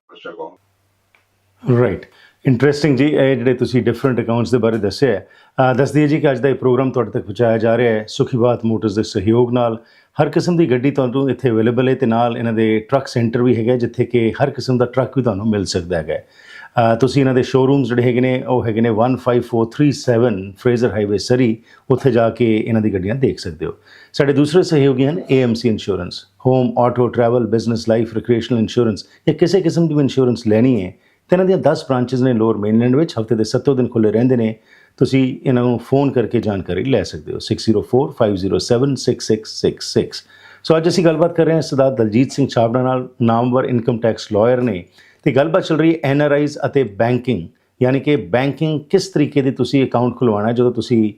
ਜਿਹੜੇ ਆਪਸ ਰਾਈਟ ਇੰਟਰਸਟਿੰਗ ਜੀ ਇਹ ਜਿਹੜੇ ਤੁਸੀਂ ਡਿਫਰੈਂਟ ਅਕਾਊਂਟਸ ਦੇ ਬਾਰੇ ਦੱਸਿਆ ਹੈ ਦੱਸ ਦਈਏ ਜੀ ਕਿ ਅੱਜ ਦਾ ਇਹ ਪ੍ਰੋਗਰਾਮ ਤੁਹਾਡੇ ਤੱਕ ਪਹੁੰਚਾਇਆ ਜਾ ਰਿਹਾ ਹੈ ਸੁਖੀਬਾਤ ਮੋਟਰਸ ਦੇ ਸਹਿਯੋਗ ਨਾਲ। ਹਰ ਕਿਸਮ ਦੀ ਗੱਡੀ ਤੁਹਾਨੂੰ ਇੱਥੇ ਅਵੇਲੇਬਲ ਹੈ ਤੇ ਨਾਲ ਇਹਨਾਂ ਦੇ ਟਰੱਕ ਸੈਂਟਰ ਵੀ ਹੈਗਾ ਜਿੱਥੇ ਕਿ ਹਰ ਕਿਸਮ ਦਾ ਟਰੱਕ ਵੀ ਤੁਹਾਨੂੰ ਮਿਲ ਸਕਦਾ ਹੈਗਾ ਤੁਸੀਂ ਇਹਨਾਂ ਦੇ ਸ਼ੋਰੂਮਸ ਜਿਹੜੇ ਹੈਗੇ ਨੇ, ਉਹ ਹੈਗੇ ਨੇ 15437 ਫਰੇਜ਼ਰ ਹਾਈਵੇ ਸਰੀ ਉੱਥੇ ਜਾ ਕੇ ਇਹਨਾਂ ਦੀ ਗੱਡੀਆਂ ਦੇਖ ਸਕਦੇ ਹੋ। ਸਾਡੇ ਦੂਸਰੇ ਸਹਿਯੋਗੀ ਹਨ AMC insurance home auto travel business life recreational insurance ਜਾਂ ਕਿਸੇ ਕਿਸਮ ਦੀ ਵੀ ਇੰਸ਼ੋਰੈਂਸ ਲੈਣੀ ਹੈ। ਤੇ ਇਹਨਾਂ ਦੀਆਂ 10 ਬ੍ਰਾਂਚਸ ਨੇ ਲੋਅਰ ਮੇਨਲੈਂਡ ਵਿੱਚ, ਹਫ਼ਤੇ ਦੇ 7 ਦਿਨ ਖੁੱਲੇ ਰਹਿੰਦੇ ਨੇ। ਤੁਸੀਂ ਇਹਨਾਂ ਨੂੰ ਫੋਨ ਕਰਕੇ ਜਾਣਕਾਰੀ ਲੈ ਸਕਦੇ ਹੋ 6045076666 ਸੋ ਅੱਜ ਅਸੀਂ ਗੱਲਬਾਤ ਕਰ ਰਹੇ ਹਾਂ ਸਰਦਾਰ ਦਲਜੀਤ ਸਿੰਘ ਛਾਬੜਾ ਨਾਲ, ਨਾਮਵਰ ਇਨਕਮ ਟੈਕਸ ਲਾਇਰ ਨੇ। ਤੇ ਗੱਲਬਾਤ ਚੱਲ ਰਹੀ ਹੈ ਐਨਆਰਆਈਜ਼ ਅਤੇ ਬੈਂਕਿੰਗ ਯਾਨੀ ਕਿ ਬੈਂਕਿੰਗ ਕਿਸ ਤਰੀਕੇ ਦੀ ਤੁਸੀਂ ਅਕਾਊਂਟ ਖੁਲਵਾਉਣਾ ਜਦੋਂ ਤੁਸੀਂ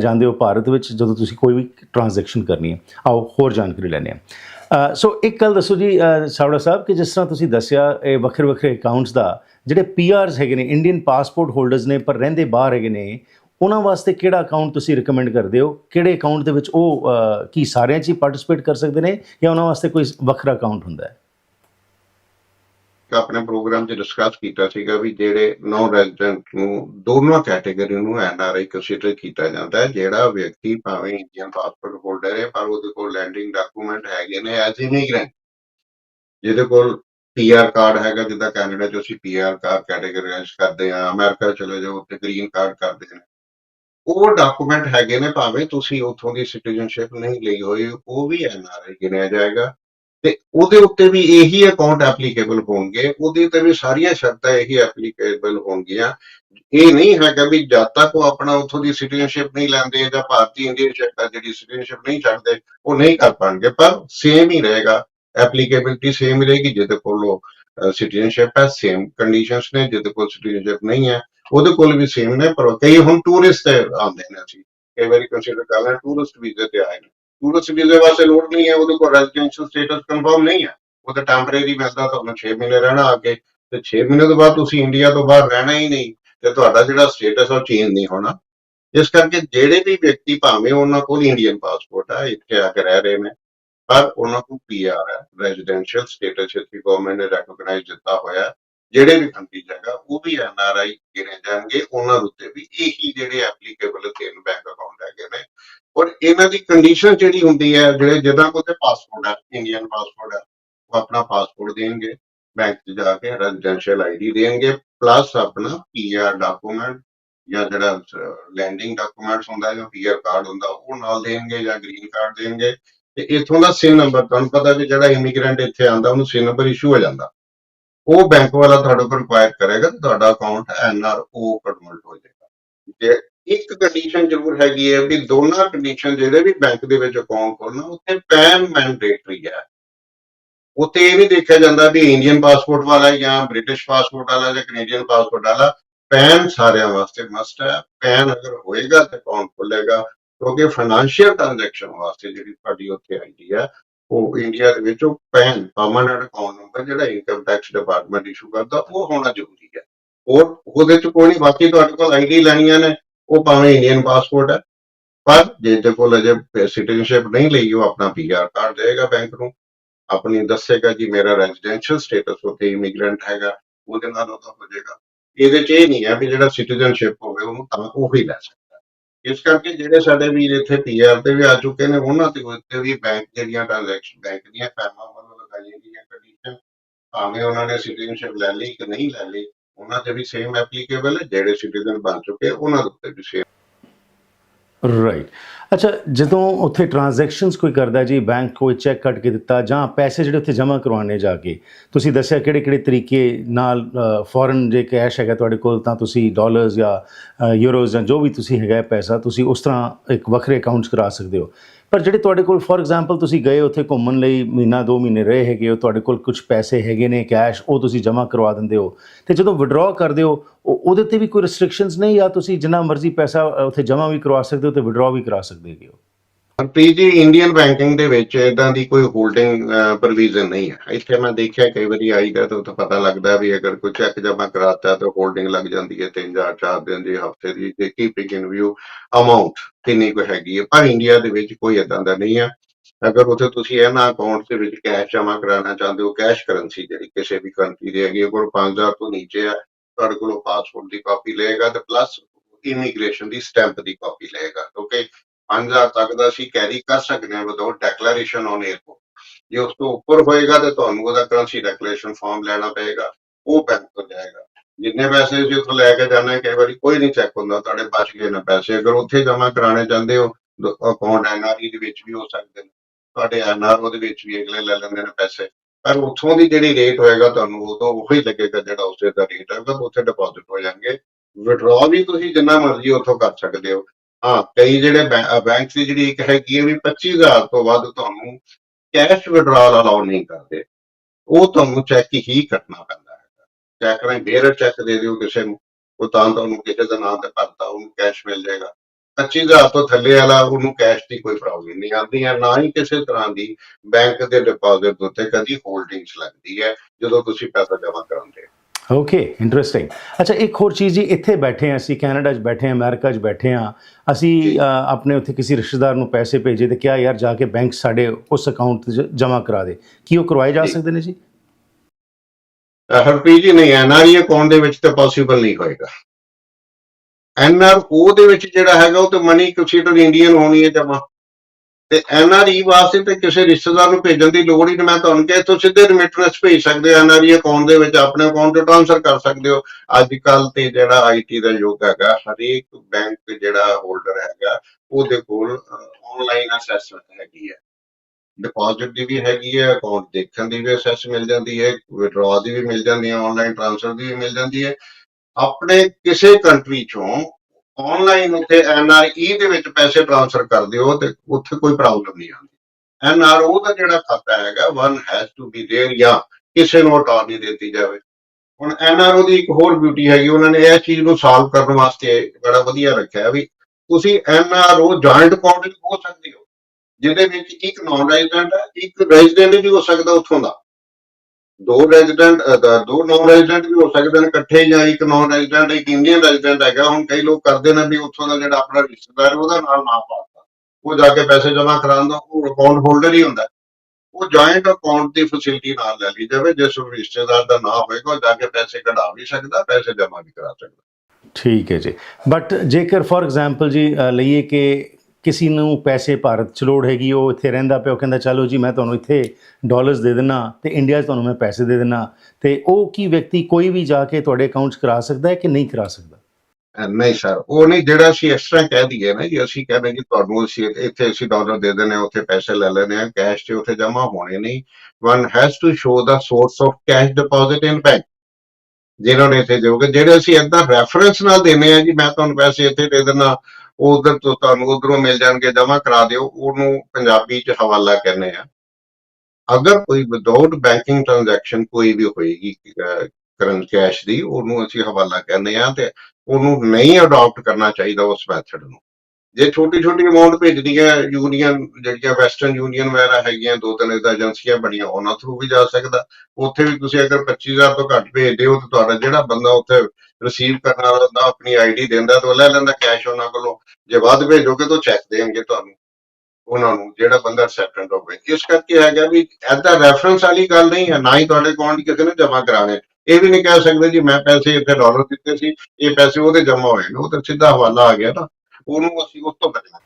ਜਾਂਦੇ ਹੋ ਭਾਰਤ ਵਿੱਚ ਜਦੋਂ ਤੁਸੀਂ ਕੋਈ ਵੀ ਟ੍ਰਾਂਜੈਕਸ਼ਨ ਕਰਨੀ ਹੈ। ਆਓ ਹੋਰ ਜਾਣਕਾਰੀ ਲੈਂਦੇ ਹਾਂ। ਸੋ ਇੱਕ ਗੱਲ ਦੱਸੋ ਜੀ ਅ, ਸਾਵੜਾ ਸਾਹਿਬ ਕਿ ਜਿਸ ਤਰ੍ਹਾਂ ਤੁਸੀਂ ਦੱਸਿਆ ਇਹ ਵੱਖਰੇ ਵੱਖਰੇ ਅਕਾਊਂਟਸ ਦਾ ਜਿਹੜੇ ਪੀਆਰਸ ਹੈਗੇ ਨੇ ਇੰਡੀਅਨ ਪਾਸਪੋਰਟ ਹੋਲਡਰਸ ਨੇ ਪਰ ਰਹਿੰਦੇ ਬਾਹਰ ਹੈਗੇ ਨੇ ਉਹਨਾਂ ਵਾਸਤੇ ਕਿਹੜਾ ਅਕਾਊਂਟ ਤੁਸੀਂ ਰეკਮੈਂਡ ਕਰਦੇ ਹੋ? ਕਿਹੜੇ ਅਕਾਊਂਟ ਦੇ ਵਿੱਚ ਉਹ ਕੀ ਸਾਰਿਆਂ 'ਚ ਹੀ ਪਾਰਟਿਸਿਪੇਟ ਕਰ ਸਕਦੇ ਨੇ ਜਾਂ ਉਹਨਾਂ ਵਾਸਤੇ ਕੋਈ ਵੱਖਰਾ ਅਕਾਊਂਟ ਹੁੰਦਾ ਹੈ? ਆਪਣੇ ਪ੍ਰੋਗਰਾਮ 'ਚ ਡਿਸਕਸ ਕੀਤਾ ਸੀਗਾ ਵੀ ਜਿਹੜੇ ਨੌਨ ਰੈਜ਼ੀਡੈਂਟ ਨੂੰ ਦੋਨੋਂ ਕੈਟਾਗਰੀ ਨੂੰ ਐਨਆਰਆਈ ਕੰਸੀਡਰ ਕੀਤਾ ਜਾਂਦਾ ਹੈ, ਜਿਹੜਾ ਵਿਅਕਤੀ ਭਾਵੇਂ ਇੰਡੀਅਨ ਪਾਸਪੋਰਟ ਹੋਲਡਰ ਹੈ, ਪਰ ਉਹਦੇ ਕੋਲ ਲੈਂਡਿੰਗ ਡਾਕੂਮੈਂਟ ਹੈਗੇ ਨੇ ਐਜ਼ ਇਮੀਗ੍ਰੈਂਟ ਜਿਹਦੇ ਕੋਲ ਪੀਆਰ ਕਾਰਡ ਹੈਗਾ, ਜਿੱਦਾਂ ਕੈਨੇਡਾ 'ਚ ਅਸੀਂ ਪੀਆਰ ਕਾਰਡ ਕੈਟਾਗਰਾਈਜ਼ ਕਰਦੇ ਆ ਅਮਰੀਕਾ ਚਲੇ ਜਾਓ, ਉੱਥੇ ਗ੍ਰੀਨ ਕਾਰਡ ਕਰਦੇ ਨੇ। ਉਹ ਡਾਕੂਮੈਂਟ ਹੈਗੇ ਨੇ ਭਾਵੇਂ ਤੁਸੀਂ ਉੱਥੋਂ ਦੀ ਸਿਟੀਜ਼ਨਸ਼ਿਪ ਨਹੀਂ ਲਈ ਹੋਈ ਉਹ ਵੀ ਐਨਆਰਆਈ ਗਿਣਿਆ ਜਾਏਗਾ। ਤੇ ਉਹਦੇ ਉੱਤੇ ਵੀ ਇਹੀ ਅਕਾਊਂਟ ਐਪਲੀਕੇਬਲ ਹੋਣਗੇ, ਉਹਦੇ ਤੇ ਵੀ ਸਾਰੀਆਂ ਸ਼ਰਤਾਂ ਇਹੀ ਐਪਲੀਕੇਬਲ ਹੋਣਗੀਆਂ। ਇਹ ਨਹੀਂ ਹੈਗਾ ਵੀ ਜਦ ਤੱਕ ਉਹ ਆਪਣਾ ਉੱਥੋਂ ਦੀ ਸਿਟੀਜ਼ਨਸ਼ਿਪ ਨਹੀਂ ਲੈਂਦੇ ਜਾਂ ਭਾਰਤੀ ਇੰਡੀਅਨ ਸ਼ਰਤਾਂ ਜਿਹੜੀ ਸਿਟੀਜ਼ਨਸ਼ਿਪ ਨਹੀਂ ਛੱਡਦੇ, ਉਹ ਨਹੀਂ ਕਰ ਪਾਣਗੇ। ਪਰ ਸੇਮ ਹੀ ਰਹੇਗਾ ਐਪਲੀਕੇਬਿਲਟੀ ਸੇਮ ਹੀ ਰਹੇਗੀ, ਜਿਹਦੇ ਕੋਲ ਉਹ ਸਿਟੀਜ਼ਨਸ਼ਿਪ ਹੈ ਸੇਮ ਕੰਡੀਸ਼ਨਸ ਨੇ, ਜਿਹਦੇ ਕੋਲ ਸਿਟੀਜ਼ਨਸ਼ਿਪ ਨਹੀਂ ਹੈ, ਉਹਦੇ ਕੋਲ ਵੀ ਸੇਮ ਨੇ, ਪਰ ਕਈ ਹੁਣ ਟੂਰਿਸਟ ਆਉਂਦੇ ਨੇ ਅਸੀਂ। ਕਈ ਵਾਰੀ ਕੰਸੀਡਰ ਕਰ ਲੈਣ ਟੂਰਿਸਟ ਵੀਜ਼ੇ ਤੇ ਆਏ ਨੇ। ਟੂਰਿਸਟ ਵੀਜ਼ੇ ਵਾਸਤੇ ਲੋੜ ਨਹੀਂ ਹੈ, ਉਹਦੇ ਕੋਲ ਰੈਜ਼ੀਡੈਂਸ਼ੀਅਲ ਸਟੇਟਸ ਕਨਫਰਮ ਨਹੀਂ ਹੈ। ਉਹ ਤਾਂ ਟੈਂਪਰੇਰੀ ਮਿਲਦਾ, ਤੁਹਾਨੂੰ 6 ਮਹੀਨੇ ਰਹਿਣਾ ਆ ਕੇ ਤੇ 6 ਮਹੀਨੇ ਤੋਂ ਬਾਅਦ ਤੁਸੀਂ ਇੰਡੀਆ ਤੋਂ ਬਾਹਰ ਰਹਿਣਾ ਹੀ ਨਹੀਂ, ਤੇ ਤੁਹਾਡਾ ਜਿਹੜਾ ਸਟੇਟਸ ਉਹ ਚੇਂਜ ਨਹੀਂ ਹੋਣਾ। ਇਸ ਕਰਕੇ ਜਿਹੜੇ ਵੀ ਵਿਅਕਤੀ ਭਾਵੇਂ ਉਹਨਾਂ ਕੋਲ ਇੰਡੀਅਨ ਪਾਸਪੋਰਟ ਹੈ ਇੱਥੇ ਆ ਕੇ ਰਹਿ ਰਹੇ ਨੇ, ਪਰ ਉਹਨਾਂ ਕੋਲ ਪੀਆਰ ਹੈ ਰੈਜ਼ੀਡੈਂਸ਼ੀਅਲ ਸਟੇਟਸ ਇੱਥੇ ਗਵਰਨਮੈਂਟ ਨੇ ਰੈਕਗਨਾਈਜ਼ ਦਿੱਤਾ ਹੋਇਆ। ਜਿਹੜੇ ਵੀ ਕੰਟਰੀ ਜਾਏਗਾ ਉਹ ਵੀ ਐਨ ਆਰ ਆਈ ਗਿਣੇ ਜਾਣਗੇ। ਉਹਨਾਂ ਉੱਤੇ ਵੀ ਇਹੀ ਜਿਹੜੇ ਐਪਲੀਕੇਬਲ ਤਿੰਨ ਬੈਂਕ ਅਕਾਊਂਟ ਹੈਗੇ ਨੇ। ਔਰ ਇਹਨਾਂ ਦੀ ਕੰਡੀਸ਼ਨ ਜਿਹੜੀ ਹੁੰਦੀ ਹੈ, ਜਿਹੜੇ ਜਿਹਨਾਂ ਕੋਲ ਤੇ ਪਾਸਪੋਰਟ ਹੈ ਇੰਡੀਅਨ ਪਾਸਪੋਰਟ ਹੈ ਉਹ ਆਪਣਾ ਪਾਸਪੋਰਟ ਦੇਣਗੇ। ਬੈਂਕ 'ਚ ਜਾ ਕੇ ਰੈਜ਼ੀਡੈਂਸ਼ੀਅਲ ਆਈਡੀ ਦੇਣਗੇ ਪਲੱਸ ਆਪਣਾ ਪੀਆਰ ਡਾਕੂਮੈਂਟ ਜਾਂ ਜਿਹੜਾ ਲੈਂਡਿੰਗ ਡਾਕੂਮੈਂਟਸ ਹੁੰਦਾ ਜਾਂ ਪੀਆਰ ਕਾਰਡ ਹੁੰਦਾ, ਉਹ ਨਾਲ ਦੇਣਗੇ ਜਾਂ ਗ੍ਰੀਨ ਕਾਰਡ ਦੇਣਗੇ। ਤੇ ਇਥੋਂ ਦਾ ਸਿਨ ਨੰਬਰ ਤੁਹਾਨੂੰ ਪਤਾ ਵੀ ਜਿਹੜਾ ਇਮੀਗ੍ਰੈਂਟ ਇੱਥੇ ਆਂਦਾ ਉਹਨੂੰ ਸਿਨ ਨੰਬਰ ਇਸ਼ੂ ਹੋ ਜਾਂਦਾ। ਉਹ ਬੈਂਕ ਵਾਲਾ ਤੁਹਾਡੇ ਕੋਲ ਰਿਕੁਆਇਰ ਕਰੇਗਾ ਤੁਹਾਡਾ ਅਕਾਊਂਟ ਐਨਆਰਓ ਕਨਵਰਟ ਹੋ ਜਾਏਗਾ। ਜੇ ਇੱਕ ਕੰਡੀਸ਼ਨ ਜ਼ਰੂਰ ਹੈਗੀ ਹੈ ਵੀ ਦੋਨਾਂ ਕੰਡੀਸ਼ਨ ਜਿਹੜੇ ਵੀ ਬੈਂਕ ਦੇ ਵਿੱਚ ਅਕਾਊਂਟ ਖੋਲਣਾ ਉੱਥੇ ਪੈਨ ਮੈਂਡੇਟਰੀ ਹੈ। ਉੱਥੇ ਇਹ ਵੀ ਦੇਖਿਆ ਜਾਂਦਾ ਵੀ ਇੰਡੀਅਨ ਪਾਸਪੋਰਟ ਵਾਲਾ ਜਾਂ ਬ੍ਰਿਟਿਸ਼ ਪਾਸਪੋਰਟ ਵਾਲਾ ਜਾਂ ਕੈਨੇਡੀਅਨ ਪਾਸਪੋਰਟ ਵਾਲਾ ਪੈਨ ਸਾਰਿਆਂ ਵਾਸਤੇ ਮਸਟ ਹੈ। ਪੈਨ ਅਗਰ ਹੋਏਗਾ ਤਾਂ ਅਕਾਊਂਟ ਖੁੱਲੇਗਾ, ਕਿਉਂਕਿ ਫਾਈਨੈਂਸ਼ੀਅਲ ਟ੍ਰਾਂਜੈਕਸ਼ਨ ਵਾਸਤੇ ਜਿਹੜੀ ਤੁਹਾਡੀ ਉੱਥੇ ਆਈਡੀ ਹੈ ਉਹ ਇੰਡੀਆ ਦੇ ਵਿੱਚ ਉਹ ਪੈਨ ਪਰਮਨੈਂਟ ਅਕਾਊਂਟ ਨੰਬਰ ਜਿਹੜਾ ਇਨਕਮ ਟੈਕਸ ਡਿਪਾਰਟਮੈਂਟ ਇਸ਼ੂ ਕਰਦਾ, ਉਹ ਹੋਣਾ ਜ਼ਰੂਰੀ ਹੈ। ਹੋਰ ਉਹਦੇ ਚ ਕੋਈ ਨਹੀਂ ਬਾਕੀ ਤੁਹਾਡੇ ਕੋਲ ਆਈਡੀ ਲੈਣੀਆਂ ਨੇ, ਉਹ ਭਾਵੇਂ ਇੰਡੀਅਨ ਪਾਸਪੋਰਟ ਹੈ। ਪਰ ਜੇ ਤੇ ਕੋਲ ਅਜੇ ਸਿਟੀਜ਼ਨਸ਼ਿਪ ਨਹੀਂ ਲਈ, ਉਹ ਆਪਣਾ ਪੀਆਰ ਕਾਰਡ ਦੇਗਾ ਬੈਂਕ ਨੂੰ। ਆਪਣੀ ਦੱਸੇਗਾ ਜੀ, ਮੇਰਾ ਰੈਜ਼ੀਡੈਂਸ਼ੀਅਲ ਸਟੇਟਸ ਉੱਥੇ ਇਮੀਗ੍ਰੈਂਟ ਹੈਗਾ, ਉਹਦੇ ਨਾਲ ਉਹਦਾ ਹੋ ਜਾਏਗਾ। ਇਹਦੇ ਚ ਇਹ ਨਹੀਂ ਹੈ ਵੀ ਜਿਹੜਾ ਸਿਟੀਜ਼ਨਸ਼ਿਪ ਹੋਵੇ, ਉਹਨੂੰ ਤਾਂ ਉਹ ਹੀ ਲੈ ਸਕਦਾ। ਇਸ ਕਰਕੇ ਜਿਹੜੇ ਸਾਡੇ ਵੀਰ ਇੱਥੇ ਪੀਆਰ ਤੇ ਵੀ ਆ ਚੁੱਕੇ ਨੇ, ਉਹਨਾਂ ਤੇ ਉੱਤੇ ਵੀ ਬੈਂਕ ਜਿਹੜੀਆਂ ਟ੍ਰਾਂਜੈਕਸ਼ਨ ਬੈਂਕ ਦੀਆਂ ਫੈਮਾਂ ਵੱਲੋਂ ਲਗਾਈਆਂ ਗਈਆਂ ਕੰਡੀਸ਼ਨ ਭਾਵੇਂ ਉਹਨਾਂ ਨੇ ਸਿਟੀਜ਼ਨਸ਼ਿਪ ਲੈ ਲਈ ਕਿ ਨਹੀਂ ਲੈ ਲਈ, ਉਹਨਾਂ ਤੇ ਵੀ ਸੇਮ ਐਪਲੀਕੇਬਲ ਹੈ, ਜਿਹੜੇ ਸਿਟੀਜ਼ਨ ਬਣ ਚੁੱਕੇ, ਉਹਨਾਂ ਦੇ ਉੱਤੇ ਵੀ ਸੇਮ ਰਾਈਟ ਅੱਛਾ, ਜਦੋਂ ਉੱਥੇ ਟ੍ਰਾਂਜੈਕਸ਼ਨਸ ਕੋਈ ਕਰਦਾ ਜੀ ਬੈਂਕ ਕੋਈ ਚੈੱਕ ਕੱਟ ਕੇ ਦਿੱਤਾ ਜਾਂ ਪੈਸੇ ਜਿਹੜੇ ਉੱਥੇ ਜਮ੍ਹਾਂ ਕਰਵਾਉਣੇ ਜਾ ਕੇ, ਤੁਸੀਂ ਦੱਸਿਆ ਕਿਹੜੇ ਕਿਹੜੇ ਤਰੀਕੇ ਨਾਲ ਫੋਰਨ ਜੇ ਕੈਸ਼ ਹੈਗਾ ਤੁਹਾਡੇ ਕੋਲ ਤਾਂ ਤੁਸੀਂ ਡਾਲਰਸ ਜਾਂ ਯੂਰੋਜ਼ ਜਾਂ ਜੋ ਵੀ ਤੁਸੀਂ ਹੈਗਾ ਪੈਸਾ, ਤੁਸੀਂ ਉਸ ਤਰ੍ਹਾਂ ਇੱਕ ਵੱਖਰੇ ਅਕਾਊਂਟਸ ਕਰਾ ਸਕਦੇ ਹੋ। ਪਰ ਜਿਹੜੇ ਤੁਹਾਡੇ ਕੋਲ ਫੋਰ ਐਗਜ਼ਾਮਪਲ ਤੁਸੀਂ ਗਏ ਉੱਥੇ ਘੁੰਮਣ ਲਈ, ਮਹੀਨਾ, ਦੋ ਮਹੀਨੇ ਰਹੇ ਹੈਗੇ ਹੋ, ਤੁਹਾਡੇ ਕੋਲ ਕੁਝ ਪੈਸੇ ਹੈਗੇ ਨੇ ਕੈਸ਼ ਉਹ ਤੁਸੀਂ ਜਮ੍ਹਾਂ ਕਰਵਾ ਦਿੰਦੇ ਹੋ। ਤੇ ਜਦੋਂ ਵਿਡਰਾਅ ਕਰਦੇ ਹੋ ਉਹਦੇ ਤੇ ਵੀ ਕੋਈ ਰੈਸਟ੍ਰਿਕਸ਼ਨਸ ਨਹੀਂ ਜਾਂ ਤੁਸੀਂ ਜਿੰਨਾ ਮਰਜ਼ੀ ਪੈਸਾ ਉੱਥੇ ਜਮ੍ਹਾਂ ਵੀ ਕਰਵਾ ਸਕਦੇ ਹੋ ਤੇ ਵਿਡਰਾਅ ਵੀ ਕਰਾ ਸਕਦੇ ਹੋ? ਹਰਪ੍ਰੀਤ ਜੀ ਇੰਡੀਅਨ ਬੈਂਕਿੰਗ ਦੇ ਵਿੱਚ ਇਦਾਂ ਦੀ ਕੋਈ ਹੋਲਡਿੰਗ ਪ੍ਰੋਵੀਜ਼ਨ ਨਹੀਂ ਹੈ। ਇੱਥੇ ਮੈਂ ਦੇਖਿਆ ਕਈ ਵਾਰੀ ਆਈਦਾ ਤਾਂ ਉੱਥੇ ਪਤਾ ਲੱਗਦਾ ਵੀ ਅਗਰ ਕੋਈ ਚੈੱਕ ਜਮ੍ਹਾਂ ਕਰਾਤਾ ਤਾਂ ਹੋਲਡਿੰਗ ਲੱਗ ਜਾਂਦੀ ਹੈ 3000 4 ਦਿਨ ਦੀ, ਹਫ਼ਤੇ ਦੀ ਤੇ ਕੀਪਿੰਗ ਇਨ ਵਿਊ ਅਮਾਉਂਟ ਕਿੰਨੀ ਕੁ ਹੈਗੀ ਹੈ। ਪਰ ਇੰਡੀਆ ਦੇ ਵਿੱਚ ਕੋਈ ਇਦਾਂ ਦਾ ਨਹੀਂ ਹੈ। ਅਗਰ ਉੱਥੇ ਤੁਸੀਂ ਇਹਨਾਂ ਅਕਾਊਂਟ ਦੇ ਵਿੱਚ ਕੈਸ਼ ਜਮਾ ਕਰਾਉਣਾ ਚਾਹੁੰਦੇ ਹੋ ਕੈਸ਼ ਕਰੰਸੀ ਜਿਹੜੀ ਕਿਸੇ ਵੀ ਕੰਟਰੀ ਦੀ ਹੈਗੀ ਹੈ ਕੋਲ 5000 ਤੋਂ ਨੀਚੇ ਹੈ, ਤੁਹਾਡੇ ਕੋਲੋਂ ਪਾਸਪੋਰਟ ਦੀ ਕਾਪੀ ਲਏਗਾ ਤੇ ਪਲੱਸ ਇਮੀਗ੍ਰੇਸ਼ਨ ਦੀ ਸਟੈਂਪ ਦੀ ਕਾਪੀ ਲਏਗਾ। ਕਿਉਂਕਿ 5000 ਤੱਕ ਦਾ ਅਸੀਂ ਕੈਰੀ ਕਰ ਸਕਦੇ ਹਾਂ ਵਿਦਆਊਟ ਡੈਕਲੇਰੇਸ਼ਨ ਔਨ 에어ਪੋਰਟ ਜੇ ਉਸ ਤੋਂ ਉੱਪਰ ਹੋਏਗਾ ਤੇ ਤੁਹਾਨੂੰ ਉਹਦਾ ਕਰੰਸੀ ਡੈਕਲੇਰੇਸ਼ਨ ਫਾਰਮ ਲੈਣਾ ਪਏਗਾ, ਉਹ ਬੈਂਕ ਤੋਂ ਜਾਏਗਾ। ਜਿੰਨੇ ਪੈਸੇ ਤੁਸੀਂ ਉੱਥੋਂ ਲੈ ਕੇ ਜਾਣਾ ਕਈ ਵਾਰੀ ਕੋਈ ਨਹੀਂ ਚੈੱਕ ਹੁੰਦਾ, ਤੁਹਾਡੇ ਬਚ ਗਏ ਨੇ ਪੈਸੇ। ਅਗਰ ਉੱਥੇ ਜਮ੍ਹਾਂ ਕਰਾਣੇ ਚਾਹੁੰਦੇ ਹੋ ਅਕਾਊਂਟ ਐਨਆਰਈ ਦੇ ਵਿੱਚ ਵੀ ਹੋ ਸਕਦੇ ਨੇ। ਤੁਹਾਡੇ ਐਨਆਰਓ ਦੇ ਵਿੱਚ ਵੀ ਅਗਲੇ ਲੈ ਲੈਂਦੇ ਨੇ ਪੈਸੇ। ਪਰ ਉੱਥੋਂ ਦੀ ਜਿਹੜੀ ਰੇਟ ਹੋਏਗਾ ਤੁਹਾਨੂੰ ਉਦੋਂ ਉਹੀ ਲੱਗੇਗਾ ਜਿਹੜਾ ਉਸੇ ਦਾ ਰੇਟ ਹੈ। ਹੋਏਗਾ ਉੱਥੇ ਡਿਪੋਜ਼ਿਟ ਹੋ ਜਾਣਗੇ। ਵਿਡਰਾਅ ਵੀ ਤੁਸੀਂ ਜਿੰਨਾ ਮਰਜ਼ੀ ਉੱਥੋਂ ਕਰ ਸਕਦੇ ਹੋ। ਹਾਂ, ਕਈ ਜਿਹੜੇ ਬੈਂਕ ਦੀ ਜਿਹੜੀ ਇੱਕ ਹੈਗੀ ਹੈ ਵੀ 25000 ਤੋਂ ਵੱਧ ਤੁਹਾਨੂੰ ਕੈਸ਼ ਵਿਡਰਾਅਲ ਅਲਾਉ ਨਹੀਂ ਕਰਦੇ। ਉਹ ਤੁਹਾਨੂੰ ਚੈੱਕ ਹੀ ਕੱਟਣਾ ਪੈਂਦਾ ਹੈ ਚੈੱਕ ਰਾਹੀਂ ਬੇਅਰ ਚੈੱਕ ਦੇ ਦਿਓ ਕਿਸੇ ਨੂੰ। ਉਹ ਤਾਂ ਤੁਹਾਨੂੰ ਕਿਸੇ ਦੇ ਨਾਮ ਤੇ ਭਰਤਾ, ਉਹਨੂੰ ਕੈਸ਼ ਮਿਲ ਜਾਏਗਾ। 25000 ਤੋਂ ਥੱਲੇ ਵਾਲਾ, ਉਹਨੂੰ ਕੈਸ਼ ਦੀ ਕੋਈ ਪ੍ਰੋਬਲਮ ਨਹੀਂ ਆਉਂਦੀ ਹੈ। ਨਾ ਹੀ ਕਿਸੇ ਤਰ੍ਹਾਂ ਦੀ ਬੈਂਕ ਦੇ ਡਿਪੋਜ਼ਿਟ ਉੱਤੇ ਕਦੀ ਹੋਲਡਿੰਗਸ ਲੱਗਦੀ ਹੈ, ਜਦੋਂ ਤੁਸੀਂ ਪੈਸਾ ਜਮ੍ਹਾਂ ਕਰਾਉਂਦੇ ਹੋ। ਓਕੇ ਇੰਟਰਸਟਿੰਗ ਅੱਛਾ ਇੱਕ ਹੋਰ ਚੀਜ਼ ਜੀ ਇੱਥੇ ਬੈਠੇ ਹਾਂ ਅਸੀਂ ਕੈਨੇਡਾ 'ਚ ਬੈਠੇ ਹਾਂ ਅਮਰੀਕਾ 'ਚ ਬੈਠੇ ਹਾਂ। ਅਸੀਂ ਆਪਣੇ ਉੱਥੇ ਕਿਸੇ ਰਿਸ਼ਤੇਦਾਰ ਨੂੰ ਪੈਸੇ ਭੇਜੇ ਤੇ ਕਿਹਾ ਯਾਰ ਜਾ ਕੇ ਬੈਂਕ ਸਾਡੇ ਉਸ ਅਕਾਊਂਟ 'ਤੇ ਜਮ੍ਹਾਂ ਕਰਾ ਦੇ। ਕੀ ਉਹ ਕਰਵਾਏ ਜਾ। ਸਕਦੇ ਨੇ ਜੀ? ਹਰਪ੍ਰੀਤ ਜੀ ਨਹੀਂ ਐਨਆਰਈ ਅਕਾਊਂਟ ਦੇ ਵਿੱਚ ਤਾਂ ਪੋਸੀਬਲ ਨਹੀਂ ਹੋਏਗਾ। ਐਨਆਰਓ ਦੇ ਵਿੱਚ ਜਿਹੜਾ ਹੈਗਾ ਉਹ ਤੇ ਮਨੀ ਕੰਸੀਡਰ ਇੰਡੀਅਨ ਹੋਣੀ ਹੈ ਜਮਾ ਤੇ ਐਨਆਰਈ ਵਾਸਤੇ ਤੇ ਕਿਸੇ ਰਿਸ਼ਤੇਦਾਰ ਨੂੰ ਭੇਜਣ ਦੀ ਲੋੜ ਹੀ ਨਹੀਂ। ਮੈਂ ਤੁਹਾਨੂੰ ਕਿਹਾ, ਇੱਥੋਂ ਸਿੱਧੇ ਰਿਮਿਟੈਂਸ ਭੇਜ ਸਕਦੇ ਐਨਆਰਈ ਅਕਾਊਂਟ ਦੇ ਵਿੱਚ, ਆਪਣੇ ਅਕਾਊਂਟ ਤੇ ਟ੍ਰਾਂਸਫਰ ਕਰ ਸਕਦੇ ਹੋ। ਅੱਜ ਕੱਲ ਤੇ ਜਿਹੜਾ ਆਈਟੀ ਦਾ ਯੁੱਗ ਹੈਗਾ, ਹਰੇਕ ਬੈਂਕ ਜਿਹੜਾ ਹੋਲਡਰ ਹੈਗਾ, ਉਹਦੇ ਕੋਲ ਆਨਲਾਈਨ ਅਸੈਸਮੈਂਟ ਹੈਗੀ ਹੈ। ਡਿਪੋਜ਼ਿਟ ਦੀ ਵੀ ਹੈਗੀ ਹੈ ਅਕਾਊਂਟ ਦੇਖਣ ਦੀ ਵੀ ਅਸੈਸ ਮਿਲ ਜਾਂਦੀ ਹੈ ਵਿਡਰਾਅ ਦੀ ਵੀ ਮਿਲ ਜਾਂਦੀ ਹੈ ਆਨਲਾਈਨ ਟ੍ਰਾਂਸਫਰ ਦੀ ਵੀ ਮਿਲ ਜਾਂਦੀ ਹੈ। ਆਪਣੇ ਕਿਸੇ ਕੰਟਰੀ ਚੋਂ ਆਨਲਾਈਨ ਉੱਤੇ ਐਨਆਰਈ ਦੇ ਵਿੱਚ ਪੈਸੇ ਟ੍ਰਾਂਸਫਰ ਕਰਦੇ ਹੋ ਤੇ ਉੱਥੇ ਕੋਈ ਪ੍ਰੋਬਲਮ ਨਹੀਂ ਆਉਂਦੀ ਐਨਆਰਓ ਦਾ ਜਿਹੜਾ ਖਾਤਾ ਹੈਗਾ one has to be there ਜਾਂ ਕਿਸੇ ਨੂੰ ਅਟਾਰਨੀ ਦਿੱਤੀ ਜਾਵੇ ਹੁਣ ਐਨਆਰਓ ਦੀ ਇੱਕ ਹੋਰ ਬਿਊਟੀ ਹੈਗੀ ਉਹਨਾਂ ਨੇ ਇਹ ਚੀਜ਼ ਨੂੰ ਸਾਲਵ ਕਰਨ ਵਾਸਤੇ ਬੜਾ ਵਧੀਆ ਰੱਖਿਆ ਵੀ ਤੁਸੀਂ ਐਨਆਰਓ ਜੁਆਇੰਟ ਅਕਾਊਂਟ ਵਿੱਚ ਹੋ ਸਕਦੇ ਹੋ ਜਿਹਦੇ ਵਿੱਚ ਇੱਕ ਨਾਨ ਰੈਜ਼ੀਡੈਂਟ ਹੈ ਇੱਕ ਰੈਜ਼ੀਡੈਂਟ ਵੀ ਹੋ ਸਕਦਾ ਉੱਥੋਂ ਦਾ ਦੋ ਰੈਜ਼ੀਡੈਂਟ ਦੋ ਨੌਨ ਰੈਜ਼ੀਡੈਂਟ ਵੀ ਹੋ ਸਕਦੇ ਨੇ ਇਕੱਠੇ ਜਾਂ ਇੱਕ ਨੌਨ ਰੈਜ਼ੀਡੈਂਟ ਇੱਕ ਇੰਡੀਅਨ ਰੈਜ਼ੀਡੈਂਟ ਹੈਗਾ। ਹੁਣ ਕਈ ਲੋਕ ਕਰਦੇ ਨੇ ਵੀ ਉੱਥੋਂ ਦਾ ਜਿਹੜਾ ਆਪਣਾ ਰਿਸ਼ਤੇਦਾਰ ਉਹਦਾ ਨਾਲ ਨਾ ਪਾਤਾ। ਉਹ ਜਾ ਕੇ ਪੈਸੇ ਜਮ੍ਹਾਂ ਕਰਾਉਂਦਾ ਉਹ ਅਕਾਊਂਟ ਹੋਲਡਰ ਹੀ ਹੁੰਦਾ। ਉਹ ਜੁਆਇੰਟ ਅਕਾਊਂਟ ਦੀ ਫੈਸਿਲਿਟੀ ਨਾਲ ਲੈ ਲਈ ਜਾਵੇ, ਜਿਸ ਰਿਸ਼ਤੇਦਾਰ ਦਾ ਨਾਂ ਹੋਏਗਾ, ਉਹ ਜਾ ਕੇ ਪੈਸੇ ਕਢਾ ਵੀ ਸਕਦਾ, ਪੈਸੇ ਜਮ੍ਹਾਂ ਵੀ ਕਰਾ ਸਕਦਾ। ਠੀਕ ਹੈ ਜੀ। ਬਟ ਜੇਕਰ ਫੋਰ ਐਗਜ਼ਾਮਪਲ ਜੀ ਲਈਏ ਕਿ ਕਿਸੇ ਨੂੰ ਪੈਸੇ ਭਾਰਤ ਚ ਲੋੜ ਹੈਗੀ, ਉਹ ਇੱਥੇ ਰਹਿੰਦਾ ਪਿਆ, ਉਹ ਕਹਿੰਦਾ, ਚਲੋ ਜੀ, ਮੈਂ ਤੁਹਾਨੂੰ ਇੱਥੇ ਡਾਲਰਸ ਦੇ ਦਿੰਨਾ ਤੇ ਇੰਡੀਆ 'ਚ ਤੁਹਾਨੂੰ ਮੈਂ ਪੈਸੇ ਦੇ ਦਿੰਨਾ। ਤੇ ਉਹ ਕੀ ਵਿਅਕਤੀ ਕੋਈ ਵੀ ਜਾ ਕੇ ਤੁਹਾਡੇ ਅਕਾਊਂਟ 'ਚ ਕਰਾ ਸਕਦਾ ਹੈ ਕਿ ਨਹੀਂ ਕਰਾ ਸਕਦਾ? ਨਹੀਂ ਸਰ ਉਹ ਨਹੀਂ, ਜਿਹੜਾ ਅਸੀਂ ਇਸ ਤਰ੍ਹਾਂ ਕਹਿ ਦਈਏ ਨਾ ਜੀ, ਅਸੀਂ ਕਹਿੰਦੇ ਕਿ ਤੁਹਾਨੂੰ ਅਸੀਂ ਇੱਥੇ ਅਸੀਂ ਡਾਲਰ ਦੇ ਦਿੰਦੇ ਹਾਂ, ਉੱਥੇ ਪੈਸੇ ਲੈ ਲੈਂਦੇ ਹਾਂ ਕੈਸ਼ ਤੇ ਉੱਥੇ ਜਮ੍ਹਾਂ ਹੋਣੇ ਨਹੀਂ। One has to show the source of cash deposit in bank ਜਿਹਨਾਂ ਨੇ ਇੱਥੇ ਦਿਓਗੇ, ਜਿਹੜੇ ਅਸੀਂ ਏਦਾਂ ਰੈਫਰੈਂਸ ਨਾਲ ਦਿੰਦੇ ਆ ਜੀ, ਮੈਂ ਤੁਹਾਨੂੰ ਪੈਸੇ ਇੱਥੇ ਦੇ ਦਿੰਦਾ ਉਧਰ ਤੋਂ ਤੁਹਾਨੂੰ ਉਧਰੋਂ ਮਿਲ ਜਾਣਗੇ, ਜਮ੍ਹਾਂ ਕਰਾ ਦਿਓ, ਉਹਨੂੰ ਪੰਜਾਬੀ ਚ ਹਵਾਲਾ ਕਹਿੰਦੇ ਆ। ਅਗਰ ਕੋਈ ਵਿਦਆਊਟ ਬੈਂਕਿੰਗ ਟ੍ਰਾਂਜੈਕਸ਼ਨ ਕੋਈ ਵੀ ਹੋਏਗੀ ਕਰੰਟ ਕੈਸ਼ ਦੀ, ਉਹਨੂੰ ਅਸੀਂ ਹਵਾਲਾ ਕਹਿੰਦੇ ਆ ਤੇ ਉਹਨੂੰ ਨਹੀਂ ਅਡਾਪਟ ਕਰਨਾ ਚਾਹੀਦਾ ਉਸ ਮੈਥਡ ਨੂੰ। ਜੇ ਛੋਟੀ ਛੋਟੀ ਅਮਾਉਂਟ ਭੇਜਦੀਆਂ ਯੂਨੀਅਨ ਜਿਹੜੀਆਂ ਵੈਸਟਰਨ ਯੂਨੀਅਨ ਵਗੈਰਾ ਹੈਗੀਆਂ, ਦੋ ਤਿੰਨ ਇਹਦਾ ਏਜੰਸੀਆਂ ਬਣੀਆਂ, ਉਹਨਾਂ ਥਰੂ ਵੀ ਜਾ ਸਕਦਾ। ਉੱਥੇ ਵੀ ਤੁਸੀਂ ਅਗਰ 25000 ਤੋਂ ਘੱਟ ਭੇਜਦੇ ਹੋ ਤਾਂ ਤੁਹਾਡਾ ਜਿਹੜਾ ਬੰਦਾ ਉੱਥੇ ਰਿਸੀਵ ਕਰਨ ਵਾਲਾ ਹੁੰਦਾ ਆਪਣੀ ਆਈਡੀ ਦਿੰਦਾ ਤਾਂ ਉਹ ਲੈ ਲੈਂਦਾ ਕੈਸ਼ ਉਹਨਾਂ ਕੋਲੋਂ। ਜੇ ਵੱਧ ਭੇਜੋਗੇ ਤਾਂ ਚੈੱਕ ਦੇਣਗੇ ਤੁਹਾਨੂੰ, ਉਹਨਾਂ ਨੂੰ, ਜਿਹੜਾ ਬੰਦਾ ਐਕਸੈਪਟੈਂਟ ਹੋਵੇ। ਇਸ ਕਰਕੇ ਹੈਗਾ ਵੀ ਐਦਾਂ ਰੈਫਰੈਂਸ ਵਾਲੀ ਗੱਲ ਨਹੀਂ ਹੈ, ਨਾ ਹੀ ਤੁਹਾਡੇ ਅਕਾਊਂਟ ਕਿਸੇ ਨੇ ਜਮ੍ਹਾਂ ਕਰਾਣੇ ਇਹ ਵੀ ਨਹੀਂ ਕਹਿ ਸਕਦੇ ਜੀ, ਮੈਂ ਪੈਸੇ ਇੱਥੇ ਡਾਲਰ ਦਿੱਤੇ ਸੀ, ਇਹ ਪੈਸੇ ਉਹਦੇ ਜਮ੍ਹਾਂ ਹੋਏ ਨੇ, ਉਹ ਤਾਂ ਸਿੱਧਾ ਹਵਾਲਾ ਆ ਗਿਆ ਨਾ। ਉਹਨੂੰ ਅਸੀਂ ਉਸ ਤੋਂ ਬਚਣਾ।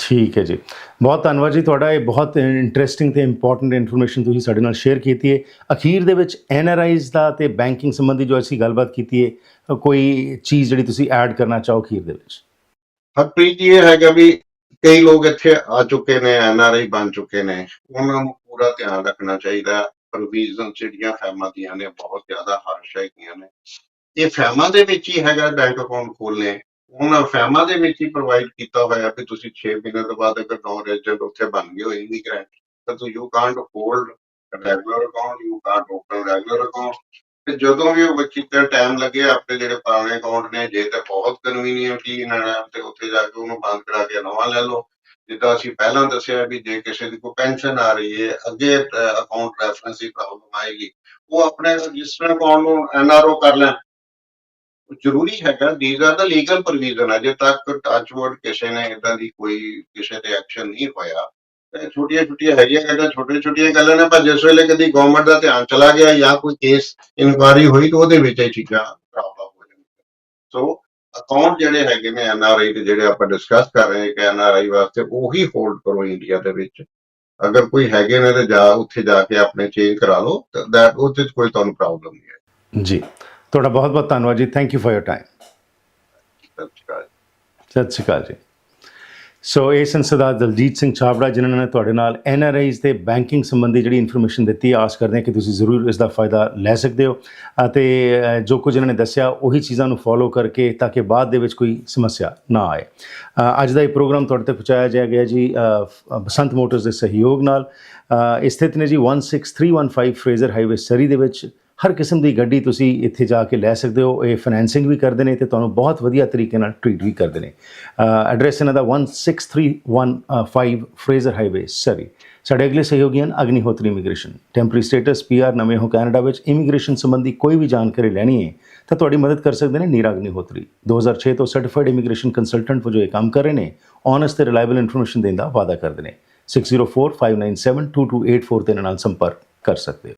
ਠੀਕ ਹੈ ਜੀ। ਬਹੁਤ ਧੰਨਵਾਦ ਜੀ ਤੁਹਾਡਾ। ਇਹ ਬਹੁਤ ਇੰਟਰਸਟਿੰਗ ਤੇ ਇੰਪੋਰਟੈਂਟ ਇਨਫੋਰਮੇਸ਼ਨ ਤੁਸੀਂ ਸਾਡੇ ਨਾਲ ਸ਼ੇਅਰ ਕੀਤੀ ਹੈ। ਅਖੀਰ ਦੇ ਵਿੱਚ ਐਨ ਆਰ ਆਈਜ਼ ਦਾ ਤੇ ਬੈਂਕਿੰਗ ਸੰਬੰਧੀ ਜੋ ਅਸੀਂ ਗੱਲਬਾਤ ਕੀਤੀ ਹੈ ਕੋਈ ਚੀਜ਼ ਜਿਹੜੀ ਤੁਸੀਂ ਐਡ ਕਰਨਾ ਚਾਹੋ ਅਖੀਰ ਦੇ ਵਿੱਚ? ਹਰਪ੍ਰੀਤ ਜੀ, ਇਹ ਹੈਗਾ ਵੀ ਕਈ ਲੋਕ ਇੱਥੇ ਆ ਚੁੱਕੇ ਨੇ ਐਨ ਆਰ ਆਈ ਬਣ ਚੁੱਕੇ ਨੇ। ਉਹਨਾਂ ਨੂੰ ਪੂਰਾ ਧਿਆਨ ਰੱਖਣਾ ਚਾਹੀਦਾ। ਪ੍ਰੋਵੀਜ਼ਨ ਜਿਹੜੀਆਂ ਫੈਮਾਂ ਦੀਆਂ ਨੇ, ਬਹੁਤ ਜ਼ਿਆਦਾ ਹਾਰਸ਼ ਹੈਗੀਆਂ ਨੇ। ਇਹ ਫੈਮਾਂ ਦੇ ਵਿੱਚ ਹੀ ਹੈਗਾ ਬੈਂਕ ਅਕਾਊਂਟ ਖੋਲ੍ਹਣੇ ਉਹਨਾਂ ਫੈਮਾਂ ਦੇ ਵਿੱਚ ਹੀ ਪ੍ਰੋਵਾਈਡ ਕੀਤਾ ਹੋਇਆ ਵੀ ਤੁਸੀਂ 6 ਮਹੀਨੇ ਤੋਂ ਬਾਅਦ ਅਗਰ ਨੌਨ ਰੈਜ਼ੀਡੈਂਟ ਉੱਥੇ ਬਣ ਗਏ ਹੋ ਇਮੀਗ੍ਰੈਂਟ ਤਾਂ ਤੂੰ you can't hold regular account you can't open regular account ਤੇ ਜਦੋਂ ਵੀ ਉਹ ਬੱਚੀ ਤੇ ਟਾਈਮ ਲੱਗੇ, ਆਪਣੇ ਜਿਹੜੇ ਪੁਰਾਣੇ ਅਕਾਊਂਟ ਨੇ, ਜੇ ਤਾਂ ਬਹੁਤ ਕਨਵੀਨੀਅੰਟਲੀ ਇਹਨਾਂ ਤੇ ਉੱਥੇ ਜਾ ਕੇ ਉਹਨੂੰ ਬੰਦ ਕਰਾ ਕੇ ਨਵਾਂ ਲੈ ਲਓ। ਜਿੱਦਾਂ ਅਸੀਂ ਪਹਿਲਾਂ ਦੱਸਿਆ ਵੀ ਜੇ ਕਿਸੇ ਦੀ ਕੋਈ ਪੈਨਸ਼ਨ ਆ ਰਹੀ ਹੈ, ਅੱਗੇ ਅਕਾਊਂਟ ਰੈਫਰੈਂਸ ਦੀ ਪ੍ਰੋਬਲਮ ਆਏਗੀ, ਉਹ ਆਪਣੇ ਰਜਿਸਟਰ ਅਕਾਊਂਟ ਨੂੰ ਐਨਆਰਓ ਕਰ ਲੈਣ। ਜ਼ਰੂਰੀ ਹੈਗਾ these are the legal provision ਅਜੇ ਤੱਕ ਟੱਚਵਰਡ ਕਿਸੇ ਨੇ ਇਦਾਂ ਦੀ ਕੋਈ ਕਿਸੇ ਤੇ ਐਕਸ਼ਨ ਨਹੀਂ ਹੋਇਆ ਛੋਟੀਆਂ ਛੋਟੀਆਂ ਹੈਗੀਆਂ ਗੱਲਾਂ, ਛੋਟੀਆਂ ਛੋਟੀਆਂ ਗੱਲਾਂ ਨੇ, ਪਰ ਜਿਸ ਵੇਲੇ ਕਦੀ ਗਵਰਨਮੈਂਟ ਦਾ ਧਿਆਨ ਚਲਾ ਗਿਆ ਜਾਂ ਕੋਈ ਕੇਸ ਇਨਕੁਆਰੀ ਹੋਈ, ਤਾਂ ਉਹਦੇ ਵਿੱਚ ਇਹ ਚੀਜ਼ਾਂ ਪ੍ਰੋਬਲਮ ਹੋ ਜਾਂਦੀਆਂ। ਸੋ ਅਕਾਊਂਟ ਜਿਹੜੇ ਹੈਗੇ ਨੇ ਐਨਆਰਆਈ ਦੇ, ਜਿਹੜੇ ਆਪਾਂ ਡਿਸਕਸ ਕਰ ਰਹੇ ਹਾਂ ਕਿ ਐਨਆਰਆਈ ਵਾਸਤੇ ਉਹੀ ਹੋਲਡ ਕਰੋ ਇੰਡੀਆ ਦੇ ਵਿੱਚ। ਅਗਰ ਕੋਈ ਹੈਗੇ ਨੇ ਤੇ ਜਾ, ਉੱਥੇ ਜਾ ਕੇ ਆਪਣੇ ਚੇਂਜ ਕਰਾ ਲਓ, ਤਾਂ ਉਹਦੇ 'ਚ ਕੋਈ ਤੁਹਾਨੂੰ ਪ੍ਰੋਬਲਮ ਨਹੀਂ ਹੈ। ਜੀ। ਤੁਹਾਡਾ ਬਹੁਤ ਬਹੁਤ ਧੰਨਵਾਦ ਜੀ। Thank you for your time ਸਤਿ ਸ਼੍ਰੀ ਅਕਾਲ। ਜੀ। ਸੋ ਇਹ ਸੰਸਦਾ ਦਲਜੀਤ ਸਿੰਘ ਛਾਬੜਾ ਜਿਨ੍ਹਾਂ ਨੇ ਤੁਹਾਡੇ ਨਾਲ ਐਨ ਆਰ ਆਈਜ਼ ਤੇ ਬੈਂਕਿੰਗ ਸੰਬੰਧੀ ਜਿਹੜੀ ਇਨਫੋਰਮੇਸ਼ਨ ਦਿੱਤੀ ਆਸ ਕਰਦੇ ਹਾਂ ਕਿ ਤੁਸੀਂ ਜ਼ਰੂਰ ਇਸ ਦਾ ਫਾਇਦਾ ਲੈ ਸਕਦੇ ਹੋ। ਅਤੇ ਜੋ ਕੁਝ ਇਹਨਾਂ ਨੇ ਦੱਸਿਆ ਉਹੀ ਚੀਜ਼ਾਂ ਨੂੰ ਫੋਲੋ ਕਰਕੇ ਤਾਂ ਕਿ ਬਾਅਦ ਦੇ ਵਿੱਚ ਕੋਈ ਸਮੱਸਿਆ ਨਾ ਆਏ। ਅੱਜ ਦਾ ਇਹ ਪ੍ਰੋਗਰਾਮ ਤੁਹਾਡੇ 'ਤੇ ਪਹੁੰਚਾਇਆ ਜਾ ਗਿਆ ਜੀ ਬਸੰਤ ਮੋਟਰਸ ਦੇ ਸਹਿਯੋਗ ਨਾਲ। ਸਥਿਤ ਨੇ ਜੀ 16315 ਫਰੇਜ਼ਰ ਹਾਈਵੇ ਸਰੀ ਦੇ ਵਿੱਚ। ਹਰ ਕਿਸਮ ਦੀ ਗੱਡੀ ਤੁਸੀਂ ਇੱਥੇ ਜਾ ਕੇ ਲੈ ਸਕਦੇ ਹੋ, ਇਹ ਫਾਈਨੈਂਸਿੰਗ ਵੀ ਕਰਦੇ ਨੇ ਤੇ ਤੁਹਾਨੂੰ ਬਹੁਤ ਵਧੀਆ ਤਰੀਕੇ ਨਾਲ ਟ੍ਰੀਟ ਵੀ ਕਰਦੇ ਨੇ। ਐਡਰੈਸ ਇਹਨਾਂ ਦਾ 16315 ਫਰੇਜ਼ਰ ਹਾਈਵੇ ਸਰੀ ਸਾਡੇ ਅਗਲੇ ਸਹਿਯੋਗੀ ਹਨ Agnihotri immigration temporary status PR ਨਵੇਂ ਹੋ ਕੈਨੇਡਾ ਵਿੱਚ। ਇਮੀਗ੍ਰੇਸ਼ਨ ਸੰਬੰਧੀ ਕੋਈ ਵੀ ਜਾਣਕਾਰੀ ਲੈਣੀ ਹੈ, ਤਾਂ ਤੁਹਾਡੀ ਮਦਦ ਕਰ ਸਕਦੇ ਨੇ ਨੀਰਾ ਅਗਨੀਹੋਤਰੀ। 2006 ਤੋਂ ਸਰਟੀਫਾਈਡ ਇਮੀਗ੍ਰੇਸ਼ਨ ਕੰਸਲਟੈਂਟ ਵਜੋਂ ਇਹ ਕੰਮ ਕਰ ਰਹੇ ਨੇ ਓਨੈਸਟ ਤੇ ਰਿਲਾਇਬਲ ਇਨਫੋਰਮੇਸ਼ਨ ਦੇਣ ਦਾ ਵਾਅਦਾ ਕਰਦੇ ਨੇ। 6045972284 ਤੇ ਇਹਨਾਂ ਨਾਲ ਸੰਪਰਕ ਕਰ ਸਕਦੇ ਹੋ।